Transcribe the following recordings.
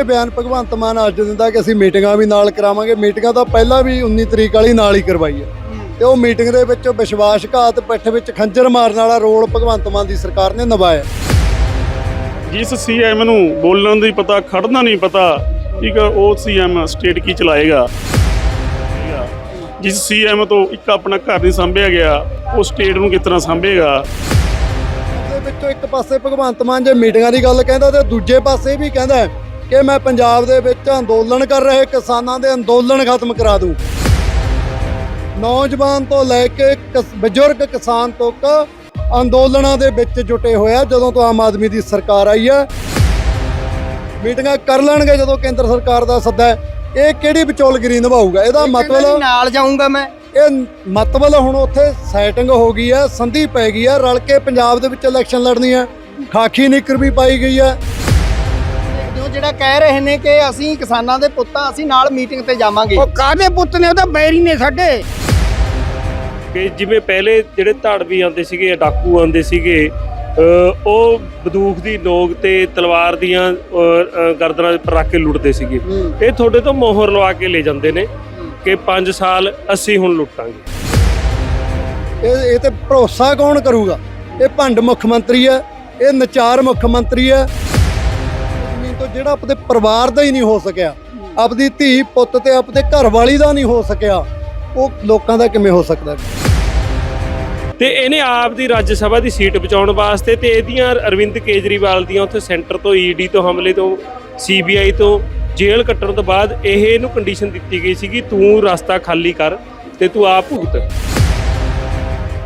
ਜਿਹੜੇ ਬਿਆਨ ਭਗਵੰਤ ਮਾਨ ਅੱਜ ਦਿੰਦਾ ਕਿ ਅਸੀਂ ਮੀਟਿੰਗਾਂ ਵੀ ਨਾਲ ਕਰਾਵਾਂਗੇ। ਮੀਟਿੰਗਾਂ ਤਾਂ ਪਹਿਲਾਂ ਵੀ 19 ਤਰੀਕ ਵਾਲੀ ਨਾਲ ਹੀ ਕਰਵਾਈ ਹੈ। ਤੇ ਉਹ ਮੀਟਿੰਗ ਦੇ ਵਿੱਚ ਵਿਸ਼ਵਾਸਘਾਤ ਪਿੱਠ ਵਿੱਚ ਖੰਜਰ ਮਾਰਨ ਵਾਲਾ ਰੋਲ ਭਗਵੰਤ ਮਾਨ ਦੀ ਸਰਕਾਰ ਨੇ ਨਿਭਾਇਆ। ਜਿਸ ਸੀਐਮ ਨੂੰ ਬੋਲਣ ਦੀ ਪਤਾ ਖੜਨਾ ਨਹੀਂ ਪਤਾ ਠੀਕ ਆ ਉਹ ਸੀਐਮ ਸਟੇਟ ਕੀ ਚਲਾਏਗਾ। ਜਿਸ ਸੀਐਮ ਤੋਂ ਇੱਕ ਆਪਣਾ ਘਰ ਨਹੀਂ ਸੰਭਿਆ ਗਿਆ ਉਹ ਸਟੇਟ ਨੂੰ ਕਿਸ ਤਰ੍ਹਾਂ ਸੰਭੇਗਾ? ਦੇ ਵਿੱਚੋਂ ਇੱਕ ਪਾਸੇ ਭਗਵੰਤ ਮਾਨ ਜੇ ਮੀਟਿੰਗਾਂ ਦੀ ਗੱਲ ਕਹਿੰਦਾ ਤੇ ਦੂਜੇ ਪਾਸੇ ਵੀ ਕਹਿੰਦਾ ਕਿ ਮੈਂ ਪੰਜਾਬ ਦੇ ਵਿੱਚ ਅੰਦੋਲਨ ਕਰ ਰਹੇ ਕਿਸਾਨਾਂ ਦੇ ਅੰਦੋਲਨ ਖਤਮ ਕਰਾ ਦੂੰ। ਨੌਜਵਾਨ ਤੋਂ ਲੈ ਕੇ ਬਜ਼ੁਰਗ ਕਿਸਾਨ ਤੱਕ ਅੰਦੋਲਨਾਂ ਦੇ ਵਿੱਚ ਜੁਟੇ ਹੋਇਆ ਜਦੋਂ ਤੋਂ ਆਮ ਆਦਮੀ ਦੀ ਸਰਕਾਰ ਆਈ ਹੈ ਮੀਟਿੰਗਾਂ ਕਰ ਲੈਣਗੇ ਜਦੋਂ ਕੇਂਦਰ ਸਰਕਾਰ ਦਾ ਸੱਦਾ ਇਹ ਕਿਹੜੀ ਵਿਚੋਲਗਿਰੀ ਨਿਭਾਊਗਾ? ਇਹਦਾ ਮਤਲਬ ਨਾਲ ਜਾਊਂਗਾ ਮੈਂ। ਇਹ ਮਤਲਬ ਹੁਣ ਉੱਥੇ ਸੈਟਿੰਗ ਹੋ ਗਈ ਹੈ ਸੰਧੀ ਪੈ ਗਈ ਹੈ ਰਲ ਕੇ ਪੰਜਾਬ ਦੇ ਵਿੱਚ ਇਲੈਕਸ਼ਨ ਲੜਨੀ ਹੈ ਖਾਕੀ ਨਿੱਕਰ ਵੀ ਪਾਈ ਗਈ ਹੈ ਜੋ ਜਿਹੜਾ ਕਹਿ ਰਹੇ ਨੇ ਕਿ ਅਸੀਂ ਕਿਸਾਨਾਂ ਦੇ ਪੁੱਤਾਂ ਅਸੀਂ ਨਾਲ ਮੀਟਿੰਗ ਤੇ ਜਾਵਾਂਗੇ। ਉਹ ਕਾਹਦੇ ਪੁੱਤ ਨੇ? ਉਹ ਤਾਂ ਬੈਰੀ ਨੇ ਸਾਡੇ। ਕਿ ਜਿਵੇਂ ਪਹਿਲੇ ਜਿਹੜੇ ਧਾੜਵੀ ਆਉਂਦੇ ਸੀਗੇ ਡਾਕੂ ਆਉਂਦੇ ਸੀਗੇ ਉਹ ਬੰਦੂਕ ਦੀ ਨੋਕ ਤੇ ਤਲਵਾਰ ਦੀਆਂ ਗਰਦਨਾਂ ਉੱਪਰ ਰੱਖ ਕੇ ਲੁੱਟਦੇ ਸੀਗੇ। ਇਹ ਤੁਹਾਡੇ ਤੋਂ ਮੋਹਰ ਲਵਾ ਕੇ ਲੈ ਜਾਂਦੇ ਨੇ ਕਿ 5 ਸਾਲ ਅਸੀਂ ਹੁਣ ਲੁੱਟਾਂਗੇ। ਇਹ ਇਹ ਤੇ ਭਰੋਸਾ ਕੌਣ ਕਰੂਗਾ? ਇਹ ਭੰਡ ਮੁੱਖ ਮੰਤਰੀ ਹੈ ਇਹ ਨਚਾਰ ਮੁੱਖ ਮੰਤਰੀ ਹੈ। ਤੋਂ ਜਿਹੜਾ ਆਪਣੇ ਪਰਿਵਾਰ ਦਾ ਹੀ ਨਹੀਂ ਹੋ ਸਕਿਆ ਆਪਦੀ ਧੀ ਪੁੱਤ ਤੇ ਆਪਣੇ ਘਰ ਵਾਲੀ ਦਾ ਨਹੀਂ ਹੋ ਸਕਿਆ ਉਹ ਲੋਕਾਂ ਦਾ ਕਿਵੇਂ ਹੋ ਸਕਦਾ? ਤੇ ਇਹਨੇ ਆਪ ਦੀ ਰਾਜ ਸਭਾ ਦੀ ਸੀਟ ਬਚਾਉਣ ਵਾਸਤੇ ਤੇ ਇਹਦੀਆਂ ਅਰਵਿੰਦ ਕੇਜਰੀਵਾਲ ਦੀਆਂ ਉੱਥੇ ਸੈਂਟਰ ਤੋਂ ਈਡੀ ਤੋਂ ਹਮਲੇ ਤੋਂ ਸੀਬੀਆਈ ਤੋਂ ਜੇਲ੍ਹ ਕੱਟਣ ਤੋਂ ਬਾਅਦ ਇਹ ਇਹਨੂੰ ਕੰਡੀਸ਼ਨ ਦਿੱਤੀ ਗਈ ਸੀਗੀ ਤੂੰ ਰਸਤਾ ਖਾਲੀ ਕਰ ਤੇ ਤੂੰ ਆਪ ਭੁਗਤ।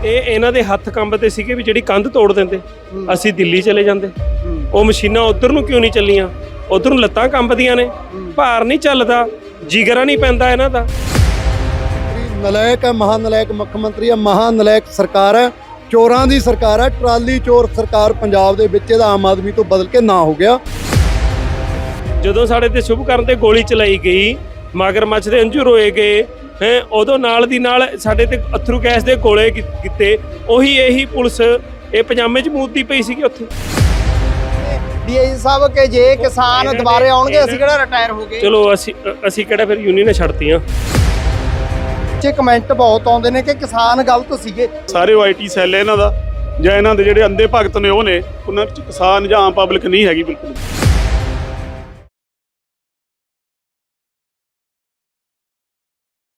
ਇਹ ਇਹਨਾਂ ਦੇ ਹੱਥ ਕੰਬਦੇ ਸੀਗੇ ਵੀ ਜਿਹੜੀ ਕੰਧ ਤੋੜ ਦਿੰਦੇ ਅਸੀਂ ਦਿੱਲੀ ਚਲੇ ਜਾਂਦੇ। ਉਹ ਮਸ਼ੀਨਾਂ ਉਧਰ ਨੂੰ ਕਿਉਂ ਨਹੀਂ ਚੱਲੀਆਂ? ਉਧਰ ਨੂੰ ਲੱਤਾਂ ਕੰਬਦੀਆਂ ਨੇ। ਭਾਰ ਨਹੀਂ ਚੱਲਦਾ ਜਿਗਰਾ ਨਹੀਂ ਪੈਂਦਾ ਇਹਨਾਂ ਦਾ। ਨਲਾਇਕ ਹੈ ਮਹਾ ਨਲਾਇਕ ਮੁੱਖ ਮੰਤਰੀ ਹੈ ਮਹਾ ਨਲਾਇਕ ਸਰਕਾਰ ਹੈ ਚੋਰਾਂ ਦੀ ਸਰਕਾਰ ਹੈ ਟਰਾਲੀ ਚੋਰ ਸਰਕਾਰ ਪੰਜਾਬ ਦੇ ਵਿੱਚ ਇਹਦਾ ਆਮ ਆਦਮੀ ਤੋਂ ਬਦਲ ਕੇ ਨਾ ਹੋ ਗਿਆ। ਜਦੋਂ ਸਾਡੇ ਤੇ ਸ਼ੁਭ ਕਰਨ ਤੇ ਗੋਲੀ ਚਲਾਈ ਗਈ ਮਗਰਮੱਛ ਦੇ ਅੰਜੂ ਰੋਏ ਗਏ ਹੈ ਉਦੋਂ ਨਾਲ ਦੀ ਨਾਲ ਸਾਡੇ ਤੇ ਅਥਰੂ ਗੈਸ ਦੇ ਗੋਲੇ ਕੀਤੇ ਉਹੀ ਇਹੀ ਪੁਲਿਸ ਇਹ ਪਜਾਮੇ 'ਚ ਮੂਦਦੀ ਪਈ ਸੀਗੀ ਉੱਥੇ। ਡੀਆਈ ਸਾਹਿਬ ਕਿ ਜੇ ਕਿਸਾਨ ਦੁਬਾਰੇ ਆਉਣਗੇ ਅਸੀਂ ਕਿਹੜਾ ਰਿਟਾਇਰ ਹੋ ਗਏ? ਚਲੋ ਅਸੀਂ ਅਸੀਂ ਕਿਹੜਾ ਫਿਰ ਯੂਨੀਅਨ ਛੱਡਤੀਆਂ। ਚ ਕਮੈਂਟ ਬਹੁਤ ਆਉਂਦੇ ਨੇ ਕਿ ਕਿਸਾਨ ਗਲਤ ਸੀਗੇ। ਸਾਰੇ ਆਈਟੀ ਸੈੱਲ ਇਹਨਾਂ ਦਾ ਜਾਂ ਇਹਨਾਂ ਦੇ ਜਿਹੜੇ ਅੰਧੇ ਭਗਤ ਨੇ ਉਹ ਨੇ ਉਹਨਾਂ ਚ ਕਿਸਾਨ ਜਾਂ ਆਮ ਪਬਲਿਕ ਨਹੀਂ ਹੈਗੀ ਬਿਲਕੁਲ।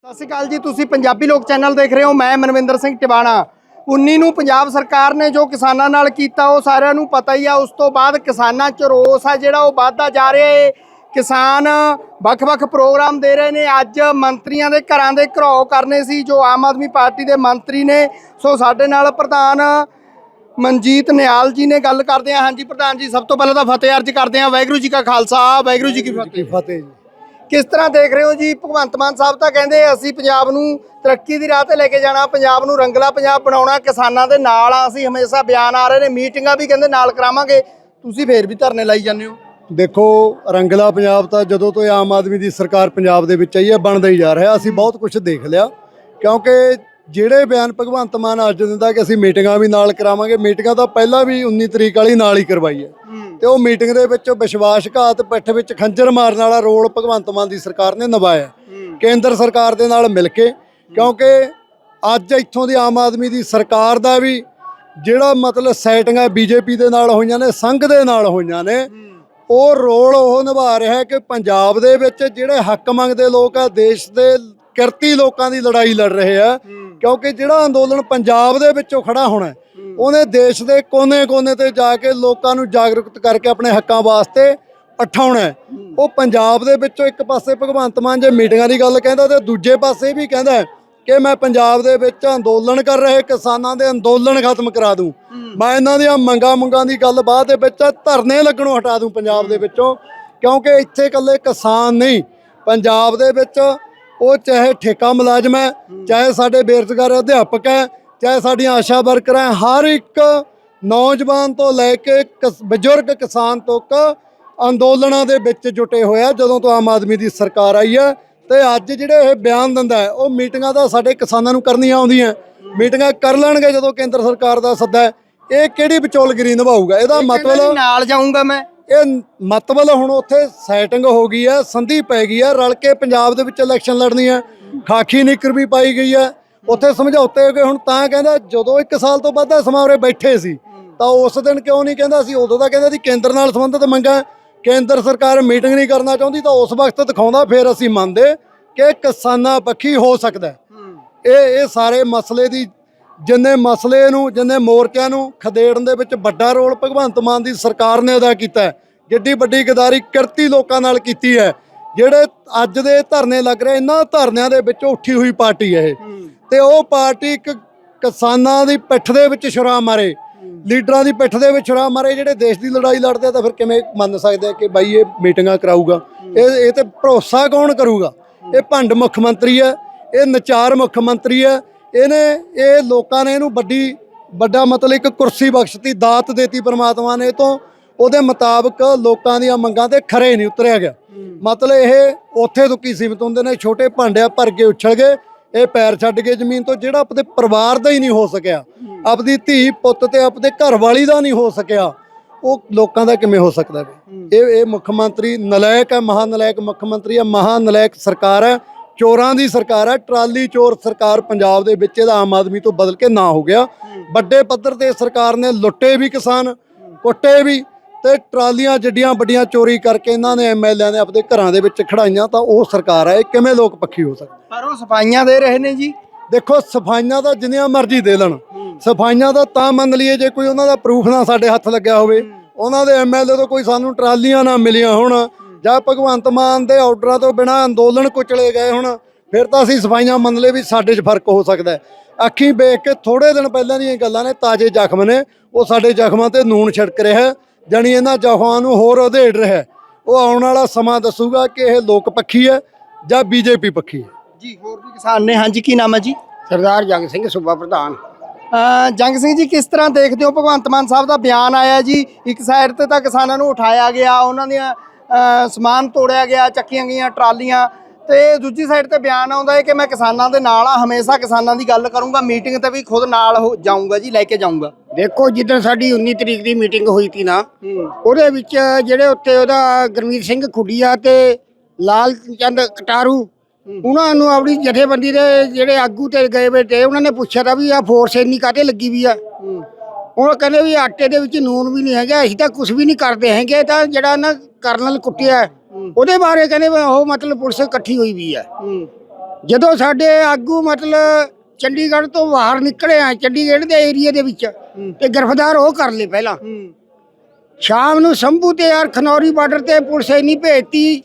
ਸਤਿ ਸ਼੍ਰੀ ਅਕਾਲ ਜੀ ਤੁਸੀਂ ਪੰਜਾਬੀ ਲੋਕ ਚੈਨਲ ਦੇਖ ਰਹੇ ਹੋ ਮੈਂ ਮਨਵਿੰਦਰ ਸਿੰਘ ਟਿਵਾਣਾ। 19 ਨੂੰ ਪੰਜਾਬ ਸਰਕਾਰ ਨੇ ਜੋ ਕਿਸਾਨਾਂ ਨਾਲ ਕੀਤਾ ਉਹ ਸਾਰਿਆਂ ਨੂੰ ਪਤਾ ਹੀ ਆ ਉਸ ਤੋਂ ਬਾਅਦ ਕਿਸਾਨਾਂ 'ਚ ਰੋਸ ਆ ਜਿਹੜਾ ਉਹ ਵੱਧਦਾ ਜਾ ਰਿਹਾ ਹੈ ਕਿਸਾਨ ਵੱਖ-ਵੱਖ ਪ੍ਰੋਗਰਾਮ ਦੇ ਰਹੇ ਨੇ। ਅੱਜ ਮੰਤਰੀਆਂ ਦੇ ਘਰਾਂ ਦੇ ਘਰਾਓ ਕਰਨੇ ਸੀ ਜੋ ਆਮ ਆਦਮੀ ਪਾਰਟੀ ਦੇ ਮੰਤਰੀ ਨੇ। ਸੋ ਸਾਡੇ ਨਾਲ ਪ੍ਰਧਾਨ ਮਨਜੀਤ ਨਿਹਾਲ ਜੀ ਨੇ ਗੱਲ ਕਰਦੇ ਆ। ਹਾਂਜੀ ਪ੍ਰਧਾਨ ਜੀ ਸਭ ਤੋਂ ਪਹਿਲਾਂ ਤਾਂ ਫਤਿਹ ਅਰਜ ਕਰਦੇ ਆ। ਵਾਹਿਗੁਰੂ ਜੀ ਕਾ ਖਾਲਸਾ ਵਾਹਿਗੁਰੂ ਜੀ ਕੀ ਫਤਿਹ। ਫਤਿਹ ਜੀ। ਕਿਸ ਤਰ੍ਹਾਂ ਦੇਖ ਰਹੇ ਹੋ ਜੀ? ਭਗਵੰਤ ਮਾਨ ਸਾਹਿਬ ਤਾਂ ਕਹਿੰਦੇ ਅਸੀਂ ਪੰਜਾਬ ਨੂੰ ਤਰੱਕੀ ਦੀ ਰਾਹ ਤੇ ਲੈ ਕੇ ਜਾਣਾ, ਪੰਜਾਬ ਨੂੰ ਰੰਗਲਾ ਪੰਜਾਬ ਬਣਾਉਣਾ, ਕਿਸਾਨਾਂ ਦੇ ਨਾਲ ਆ, ਅਸੀਂ ਹਮੇਸ਼ਾ ਬਿਆਨ ਆ ਰਹੇ ਨੇ, ਮੀਟਿੰਗਾਂ ਵੀ ਕਹਿੰਦੇ ਨਾਲ ਕਰਾਵਾਂਗੇ। ਤੁਸੀਂ ਫੇਰ ਵੀ ਧਰਨੇ ਲਾਈ ਜਾਂਦੇ ਹੋ। ਦੇਖੋ, ਰੰਗਲਾ ਪੰਜਾਬ ਤਾਂ ਜਦੋਂ ਤੋਂ ਆਮ ਆਦਮੀ ਦੀ ਸਰਕਾਰ ਪੰਜਾਬ ਦੇ ਵਿੱਚ ਆਈ ਹੈ, ਬਣਦਾ ਹੀ ਜਾ ਰਿਹਾ। ਅਸੀਂ ਬਹੁਤ ਕੁਝ ਦੇਖ ਲਿਆ, ਕਿਉਂਕਿ ਜਿਹੜੇ ਬਿਆਨ ਭਗਵੰਤ ਮਾਨ ਅੱਜ ਦਿੰਦਾ ਕਿ ਅਸੀਂ ਮੀਟਿੰਗਾਂ ਵੀ ਨਾਲ ਕਰਾਵਾਂਗੇ ਮੀਟਿੰਗਾਂ ਤਾਂ ਪਹਿਲਾਂ ਵੀ 19 ਤਰੀਕ ਵਾਲੀ ਨਾਲ ਹੀ ਕਰਵਾਈ ਹੈ। ਤੇ ਉਹ ਮੀਟਿੰਗ ਦੇ ਵਿੱਚ ਵਿਸ਼ਵਾਸਘਾਤ ਪਿੱਠ ਵਿੱਚ ਖੰਜਰ ਮਾਰਨ ਵਾਲਾ ਰੋਲ ਭਗਵੰਤ ਮਾਨ ਦੀ ਸਰਕਾਰ ਨੇ ਨਿਭਾਇਆ ਕੇਂਦਰ ਸਰਕਾਰ ਦੇ ਨਾਲ ਮਿਲ ਕੇ ਕਿਉਂਕਿ ਅੱਜ ਇੱਥੋਂ ਦੀ ਆਮ ਆਦਮੀ ਦੀ ਸਰਕਾਰ ਦਾ ਵੀ ਜਿਹੜਾ ਮਤਲਬ ਸੈਟਿੰਗਾਂ ਬੀਜੇਪੀ ਦੇ ਨਾਲ ਹੋਈਆਂ ਨੇ ਸੰਘ ਦੇ ਨਾਲ ਹੋਈਆਂ ਨੇ ਉਹ ਰੋਲ ਉਹ ਨਿਭਾ ਰਿਹਾ ਹੈ ਕਿ ਪੰਜਾਬ ਦੇ ਵਿੱਚ ਜਿਹੜੇ ਹੱਕ ਮੰਗਦੇ ਲੋਕ ਆ ਦੇਸ਼ ਦੇ ਕਿਰਤੀ ਲੋਕਾਂ ਦੀ ਲੜਾਈ ਲੜ ਰਹੇ ਆ ਕਿਉਂਕਿ ਜਿਹੜਾ ਅੰਦੋਲਨ ਪੰਜਾਬ ਦੇ ਵਿੱਚੋਂ ਖੜਾ ਹੋਣਾ ਉਹਨੇ ਦੇਸ਼ ਦੇ ਕੋਨੇ-ਕੋਨੇ ਤੇ ਜਾ ਕੇ ਲੋਕਾਂ ਨੂੰ ਜਾਗਰੂਕਤ ਕਰਕੇ ਆਪਣੇ ਹੱਕਾਂ ਵਾਸਤੇ ਉਠਾਉਣਾ। ਉਹ ਪੰਜਾਬ ਦੇ ਵਿੱਚੋਂ ਇੱਕ ਪਾਸੇ ਭਗਵੰਤ ਮਾਨ ਜੇ ਮੀਟਿੰਗਾਂ ਦੀ ਗੱਲ ਕਹਿੰਦਾ ਤੇ ਦੂਜੇ ਪਾਸੇ ਵੀ ਕਹਿੰਦਾ ਕਿ ਮੈਂ ਪੰਜਾਬ ਦੇ ਵਿੱਚ ਅੰਦੋਲਨ ਕਰ ਰਹੇ ਕਿਸਾਨਾਂ ਦੇ ਅੰਦੋਲਨ ਖਤਮ ਕਰਾ ਦੂੰ। ਮੈਂ ਇਹਨਾਂ ਦੀਆਂ ਮੰਗਾਂ ਮੰਗਾਂ ਦੀ ਗੱਲ ਬਾਅਦ ਦੇ ਵਿੱਚ ਧਰਨੇ ਲੱਗਣੋਂ ਹਟਾ ਦੂੰ ਪੰਜਾਬ ਦੇ ਵਿੱਚੋਂ ਕਿਉਂਕਿ ਇੱਥੇ ਇਕੱਲੇ ਕਿਸਾਨ ਨਹੀਂ ਪੰਜਾਬ ਦੇ ਵਿੱਚ ਉਹ ਚਾਹੇ ਠੇਕਾ ਮੁਲਾਜ਼ਮ ਹੈ ਚਾਹੇ ਸਾਡੇ ਬੇਰੁਜ਼ਗਾਰ ਅਧਿਆਪਕ ਹੈ ਚਾਹੇ ਸਾਡੀਆਂ ਆਸ਼ਾ ਵਰਕਰਾਂ ਹੈ, ਹਰ ਇੱਕ ਨੌਜਵਾਨ ਤੋਂ ਲੈ ਕੇ ਬਜ਼ੁਰਗ ਕਿਸਾਨ ਤੱਕ ਅੰਦੋਲਨਾਂ ਦੇ ਵਿੱਚ ਜੁਟੇ ਹੋਇਆ ਜਦੋਂ ਤੋਂ ਆਮ ਆਦਮੀ ਦੀ ਸਰਕਾਰ ਆਈ ਹੈ ਤੇ ਅੱਜ ਜਿਹੜੇ ਇਹ ਬਿਆਨ ਦਿੰਦਾ ਹੈ ਉਹ ਮੀਟਿੰਗਾਂ ਤਾਂ ਸਾਡੇ ਕਿਸਾਨਾਂ ਨੂੰ ਕਰਨੀਆਂ ਆਉਂਦੀਆਂ ਮੀਟਿੰਗਾਂ ਕਰ ਲੈਣਗੇ ਜਦੋਂ ਕੇਂਦਰ ਸਰਕਾਰ ਦਾ ਸੱਦਾ ਹੈ। ਇਹ ਕਿਹੜੀ ਵਿਚੋਲਗਿਰੀ ਨਿਭਾਊਗਾ? ਇਹਦਾ ਮਤਲਬ ਨਾਲ ਜਾਊਂਗਾ ਮੈਂ। ਇਹ ਮਤਲਬ ਹੁਣ ਉੱਥੇ ਸੈਟਿੰਗ ਹੋ ਗਈ ਹੈ ਸੰਧੀ ਪੈ ਗਈ ਹੈ ਰਲ ਕੇ ਪੰਜਾਬ ਦੇ ਵਿੱਚ ਇਲੈਕਸ਼ਨ ਲੜਨੀ ਹੈ ਖਾਕੀ ਨਿੱਕਰ ਵੀ ਪਾਈ ਗਈ ਹੈ ਉੱਥੇ ਸਮਝੌਤੇ ਹੋ ਗਏ ਹੁਣ ਤਾਂ ਕਹਿੰਦਾ ਜਦੋਂ 1 ਸਾਲ ਤੋਂ ਵੱਧ ਦਾ ਸਮਾਂ ਉਰੇ ਬੈਠੇ ਸੀ ਤਾਂ ਉਸ ਦਿਨ ਕਿਉਂ ਨਹੀਂ ਕਹਿੰਦਾ ਸੀ? ਉਦੋਂ ਤਾਂ ਕਹਿੰਦਾ ਸੀ ਕੇਂਦਰ ਨਾਲ ਸੰਬੰਧਿਤ ਮੰਗਾਂ ਕੇਂਦਰ ਸਰਕਾਰ ਮੀਟਿੰਗ ਨਹੀਂ ਕਰਨਾ ਚਾਹੁੰਦੀ ਤਾਂ ਉਸ ਵਕਤ ਦਿਖਾਉਂਦਾ ਫਿਰ ਅਸੀਂ ਮੰਨਦੇ ਕਿ ਕਿਸਾਨਾਂ ਪੱਖੀ ਹੋ ਸਕਦਾ। ਇਹ ਇਹ ਸਾਰੇ ਮਸਲੇ ਦੀ ਜਿੰਨੇ ਮਸਲੇ ਨੂੰ, ਜਿੰਨੇ ਮੋਰਚਿਆਂ ਨੂੰ ਖਦੇੜਨ ਦੇ ਵਿੱਚ ਵੱਡਾ ਰੋਲ ਭਗਵੰਤ ਮਾਨ ਦੀ ਸਰਕਾਰ ਨੇ ਅਦਾ ਕੀਤਾ ਹੈ। ਜਿੱਡੀ ਵੱਡੀ ਗਦਾਰੀ ਕਿਰਤੀ ਲੋਕਾਂ ਨਾਲ ਕੀਤੀ ਹੈ। ਜਿਹੜੇ ਅੱਜ ਦੇ ਧਰਨੇ ਲੱਗ ਰਹੇ, ਇਹਨਾਂ ਧਰਨਿਆਂ ਦੇ ਵਿੱਚੋਂ ਉੱਠੀ ਹੋਈ ਪਾਰਟੀ ਹੈ ਇਹ। ਤੇ ਉਹ ਪਾਰਟੀ ਇੱਕ ਕਿਸਾਨਾਂ ਦੀ ਪਿੱਠ ਦੇ ਵਿੱਚ ਛੁਰਾ ਮਾਰੇ, ਲੀਡਰਾਂ ਦੀ ਪਿੱਠ ਦੇ ਵਿੱਚ ਛੁਰਾ ਮਾਰੇ, ਜਿਹੜੇ ਦੇਸ਼ ਦੀ ਲੜਾਈ ਲੜਦੇ ਆ ਤਾਂ ਫਿਰ ਕਿਵੇਂ ਮੰਨ ਸਕਦੇ ਆ ਕਿ ਬਾਈ ਇਹ ਮੀਟਿੰਗਾਂ ਕਰਾਊਗਾ? ਇਹ ਇਹ ਤੇ ਭਰੋਸਾ ਕੌਣ ਕਰੂਗਾ? ਇਹ ਭੰਡ ਮੁੱਖ ਮੰਤਰੀ ਹੈ, ਇਹ ਨਚਾਰ ਮੁੱਖ ਮੰਤਰੀ ਹੈ ਇਹਨੇ ਇਹ ਲੋਕਾਂ ਨੇ ਇਹਨੂੰ ਵੱਡੀ, ਵੱਡਾ ਮਤਲਬ ਇੱਕ ਕੁਰਸੀ ਬਖਸ਼ਤੀ, ਦਾਤ ਦੇਤੀ ਪ੍ਰਮਾਤਮਾ ਨੇ, ਇਹ ਤੋਂ ਉਹਦੇ ਮੁਤਾਬਕ ਲੋਕਾਂ ਦੀਆਂ ਮੰਗਾਂ ਤੇ ਖਰੇ ਨਹੀਂ ਉਤਰਿਆ ਗਿਆ। ਮਤਲਬ ਇਹ ਉੱਥੇ ਤੋਂ ਕੀ ਸੀਮਤ ਹੁੰਦੇ ਨੇ, ਛੋਟੇ ਭਾਂਡਿਆਂ ਭਰ ਕੇ ਉਛਲ ਗਏ, ਇਹ ਪੈਰ ਛੱਡ ਕੇ ਜ਼ਮੀਨ ਤੋਂ, ਜਿਹੜਾ ਆਪਣੇ ਪਰਿਵਾਰ ਦਾ ਹੀ ਨਹੀਂ ਹੋ ਸਕਿਆ। ਆਪਦੀ ਧੀ, ਪੁੱਤ ਤੇ ਆਪਣੇ ਘਰ ਵਾਲੀ ਦਾ ਨਹੀਂ ਹੋ ਸਕਿਆ। ਉਹ ਲੋਕਾਂ ਦਾ ਕਿਵੇਂ ਹੋ ਸਕਦਾ ਇਹ ਇਹ ਮੁੱਖ ਮੰਤਰੀ ਨਲਾਇਕ ਹੈ, ਮਹਾਨਲਾਇਕ ਮੁੱਖ ਮੰਤਰੀ ਹੈ ਮਹਾ ਨਲਾਇਕ ਸਰਕਾਰ ਹੈ। ਚੋਰਾਂ ਦੀ ਸਰਕਾਰ ਹੈ ਟਰਾਲੀ ਚੋਰ ਸਰਕਾਰ ਪੰਜਾਬ ਦੇ ਵਿੱਚ ਇਹਦਾ ਆਮ ਆਦਮੀ ਤੋਂ ਬਦਲ ਕੇ ਨਾ ਹੋ ਗਿਆ। ਵੱਡੇ ਪੱਧਰ ਤੇ ਸਰਕਾਰ ਨੇ ਲੁੱਟੇ ਵੀ ਕਿਸਾਨ ਕੁੱਟੇ ਵੀ ਤੇ ਟਰਾਲੀਆਂ ਜੱਡੀਆਂ ਵੱਡੀਆਂ ਚੋਰੀ ਕਰਕੇ ਇਹਨਾਂ ਨੇ ਐਮਐਲਏ ਨੇ ਆਪਣੇ ਘਰਾਂ ਦੇ ਵਿੱਚ ਖੜਾਈਆਂ ਤਾਂ ਉਹ ਸਰਕਾਰ ਹੈ ਇਹ ਕਿਵੇਂ ਲੋਕ ਪੱਖੀ ਹੋ ਸਕਦੇ? ਪਰ ਉਹ ਸਫਾਈਆਂ ਦੇ ਰਹੇ ਨੇ ਜੀ। ਦੇਖੋ ਸਫਾਈਆਂ ਤਾਂ ਜਿੰਨੀਆਂ ਮਰਜ਼ੀ ਦੇ ਲੈਣ ਸਫਾਈਆਂ ਦਾ ਤਾਂ ਮੰਨ ਲਈਏ ਜੇ ਕੋਈ ਉਹਨਾਂ ਦਾ ਪ੍ਰੂਫ ਨਾ ਸਾਡੇ ਹੱਥ ਲੱਗਿਆ ਹੋਵੇ ਉਹਨਾਂ ਦੇ ਐਮਐਲਏ ਤੋਂ ਕੋਈ ਸਾਨੂੰ ਟਰਾਲੀਆਂ ਨਾ ਮਿਲੀਆਂ ਹੋਣ ਜਾਂ ਭਗਵੰਤ ਮਾਨ ਦੇ ਆਰਡਰਾਂ ਤੋਂ ਬਿਨਾ ਅੰਦੋਲਨ ਕੁਚਲੇ ਗਏ ਹੁਣ ਫਿਰ ਤਾਂ ਅਸੀਂ ਸਫਾਈਆਂ ਮੰਨ ਲਏ ਵੀ ਸਾਡੇ 'ਚ ਫ਼ਰਕ ਹੋ ਸਕਦਾ ਅੱਖੀਂ ਵੇਖ ਕੇ ਥੋੜੇ ਦਿਨ ਪਹਿਲਾਂ ਦੀਆਂ ਗੱਲਾਂ ਨੇ ਤਾਜ਼ੇ ਜ਼ਖਮ ਨੇ। ਉਹ ਸਾਡੇ ਜ਼ਖਮਾਂ ਤੇ ਨੂਨ ਛਿੜਕ ਰਿਹਾ ਜਾਣੀ ਇਹਨਾਂ ਜ਼ਖਮਾਂ ਨੂੰ ਹੋਰ ਉਧੇੜ ਰਿਹਾ। ਉਹ ਆਉਣ ਵਾਲਾ ਸਮਾਂ ਦੱਸੂਗਾ ਕਿ ਇਹ ਲੋਕ ਪੱਖੀ ਹੈ ਜਾਂ ਬੀਜੇਪੀ ਪੱਖੀ ਹੈ। ਜੀ ਹੋਰ ਵੀ ਕਿਸਾਨ ਨੇ। ਹਾਂਜੀ ਕੀ ਨਾਮ ਹੈ ਜੀ? ਸਰਦਾਰ ਜੰਗ ਸਿੰਘ ਸੂਬਾ ਪ੍ਰਧਾਨ। ਅ, ਜੰਗ ਸਿੰਘ ਜੀ ਕਿਸ ਤਰ੍ਹਾਂ ਦੇਖਦੇ ਹੋ ਭਗਵੰਤ ਮਾਨ ਸਾਹਿਬ ਦਾ ਬਿਆਨ ਆਇਆ ਜੀ? ਇੱਕ ਸਾਈਡ ਤੇ ਤਾਂ ਕਿਸਾਨਾਂ ਨੂੰ ਉਠਾਇਆ ਗਿਆ ਉਹਨਾਂ ਦੀਆਂ ਸਮਾਨ ਤੋੜਿਆ ਗਿਆ ਚੱਕੀਆਂ ਗਈਆਂ ਟਰਾਲੀਆਂ। ਤੇ ਦੂਜੀ ਸਾਈਡ ਤੇ ਬਿਆਨ ਆਉਂਦਾ ਹੈ ਕਿ ਮੈਂ ਕਿਸਾਨਾਂ ਦੇ ਨਾਲ ਆ ਹਮੇਸ਼ਾ ਕਿਸਾਨਾਂ ਦੀ ਗੱਲ ਕਰੂੰਗਾ ਮੀਟਿੰਗ ਤੇ ਵੀ ਖੁਦ ਨਾਲ ਹੋ ਜਾਊਂਗਾ ਜੀ ਲੈ ਕੇ ਜਾਊਂਗਾ। ਦੇਖੋ ਜਿੱਦਣ ਸਾਡੀ 19 ਤਰੀਕ ਦੀ ਮੀਟਿੰਗ ਹੋਈ ਸੀ ਨਾ ਉਹਦੇ ਵਿੱਚ ਜਿਹੜੇ ਉੱਤੇ ਉਹਦਾ ਗੁਰਮੀਤ ਸਿੰਘ ਖੁੱਡੀਆ ਤੇ ਲਾਲ ਚੰਦ ਕਟਾਰੂ ਉਹਨਾਂ ਨੂੰ ਆਪਣੀ ਜਥੇਬੰਦੀ ਦੇ ਜਿਹੜੇ ਆਗੂ ਤੇ ਗਏ ਵੇ ਤੇ ਉਹਨਾਂ ਨੇ ਪੁੱਛਿਆ ਤਾਂ ਵੀ ਆ ਫੋਰਸ ਇੰਨੀ ਕਾਤੇ ਲੱਗੀ ਵੀ ਆ? ਉਹ ਕਹਿੰਦੇ ਵੀ ਆਟੇ ਦੇ ਵਿੱਚ ਨੂਨ ਵੀ ਨਹੀਂ ਹੈਗਾ ਅਸੀਂ ਤਾਂ ਕੁਝ ਵੀ ਨਹੀਂ ਕਰਦੇ ਹੈਗੇ ਤਾਂ ਜਿਹੜਾ ਨਾ ਕਰਨਲ ਕੁੱਟਿਆ ਉਹਦੇ ਬਾਰੇ ਕਹਿੰਦੇ ਉਹ ਮਤਲਬ ਪੁਲਿਸ ਇਕੱਠੀ ਹੋਈ ਵੀ ਆ ਜਦੋਂ ਸਾਡੇ ਆਗੂ ਮਤਲਬ ਚੰਡੀਗੜ੍ਹ ਤੋਂ ਬਾਹਰ ਨਿਕਲੇ ਆ ਚੰਡੀਗੜ੍ਹ ਦੇ ਏਰੀਆ ਦੇ ਵਿੱਚ ਤੇ ਗ੍ਰਿਫਤਾਰ ਉਹ ਕਰ ਲਏ ਪਹਿਲਾਂ। ਸ਼ਾਮ ਨੂੰ ਸੰਭੂ ਤੇ ਯਾਰ ਖਨੌਰੀ ਬਾਰਡਰ ਤੇ ਪੁਲਿਸ ਇੰਨੀ ਭੇਜਤੀ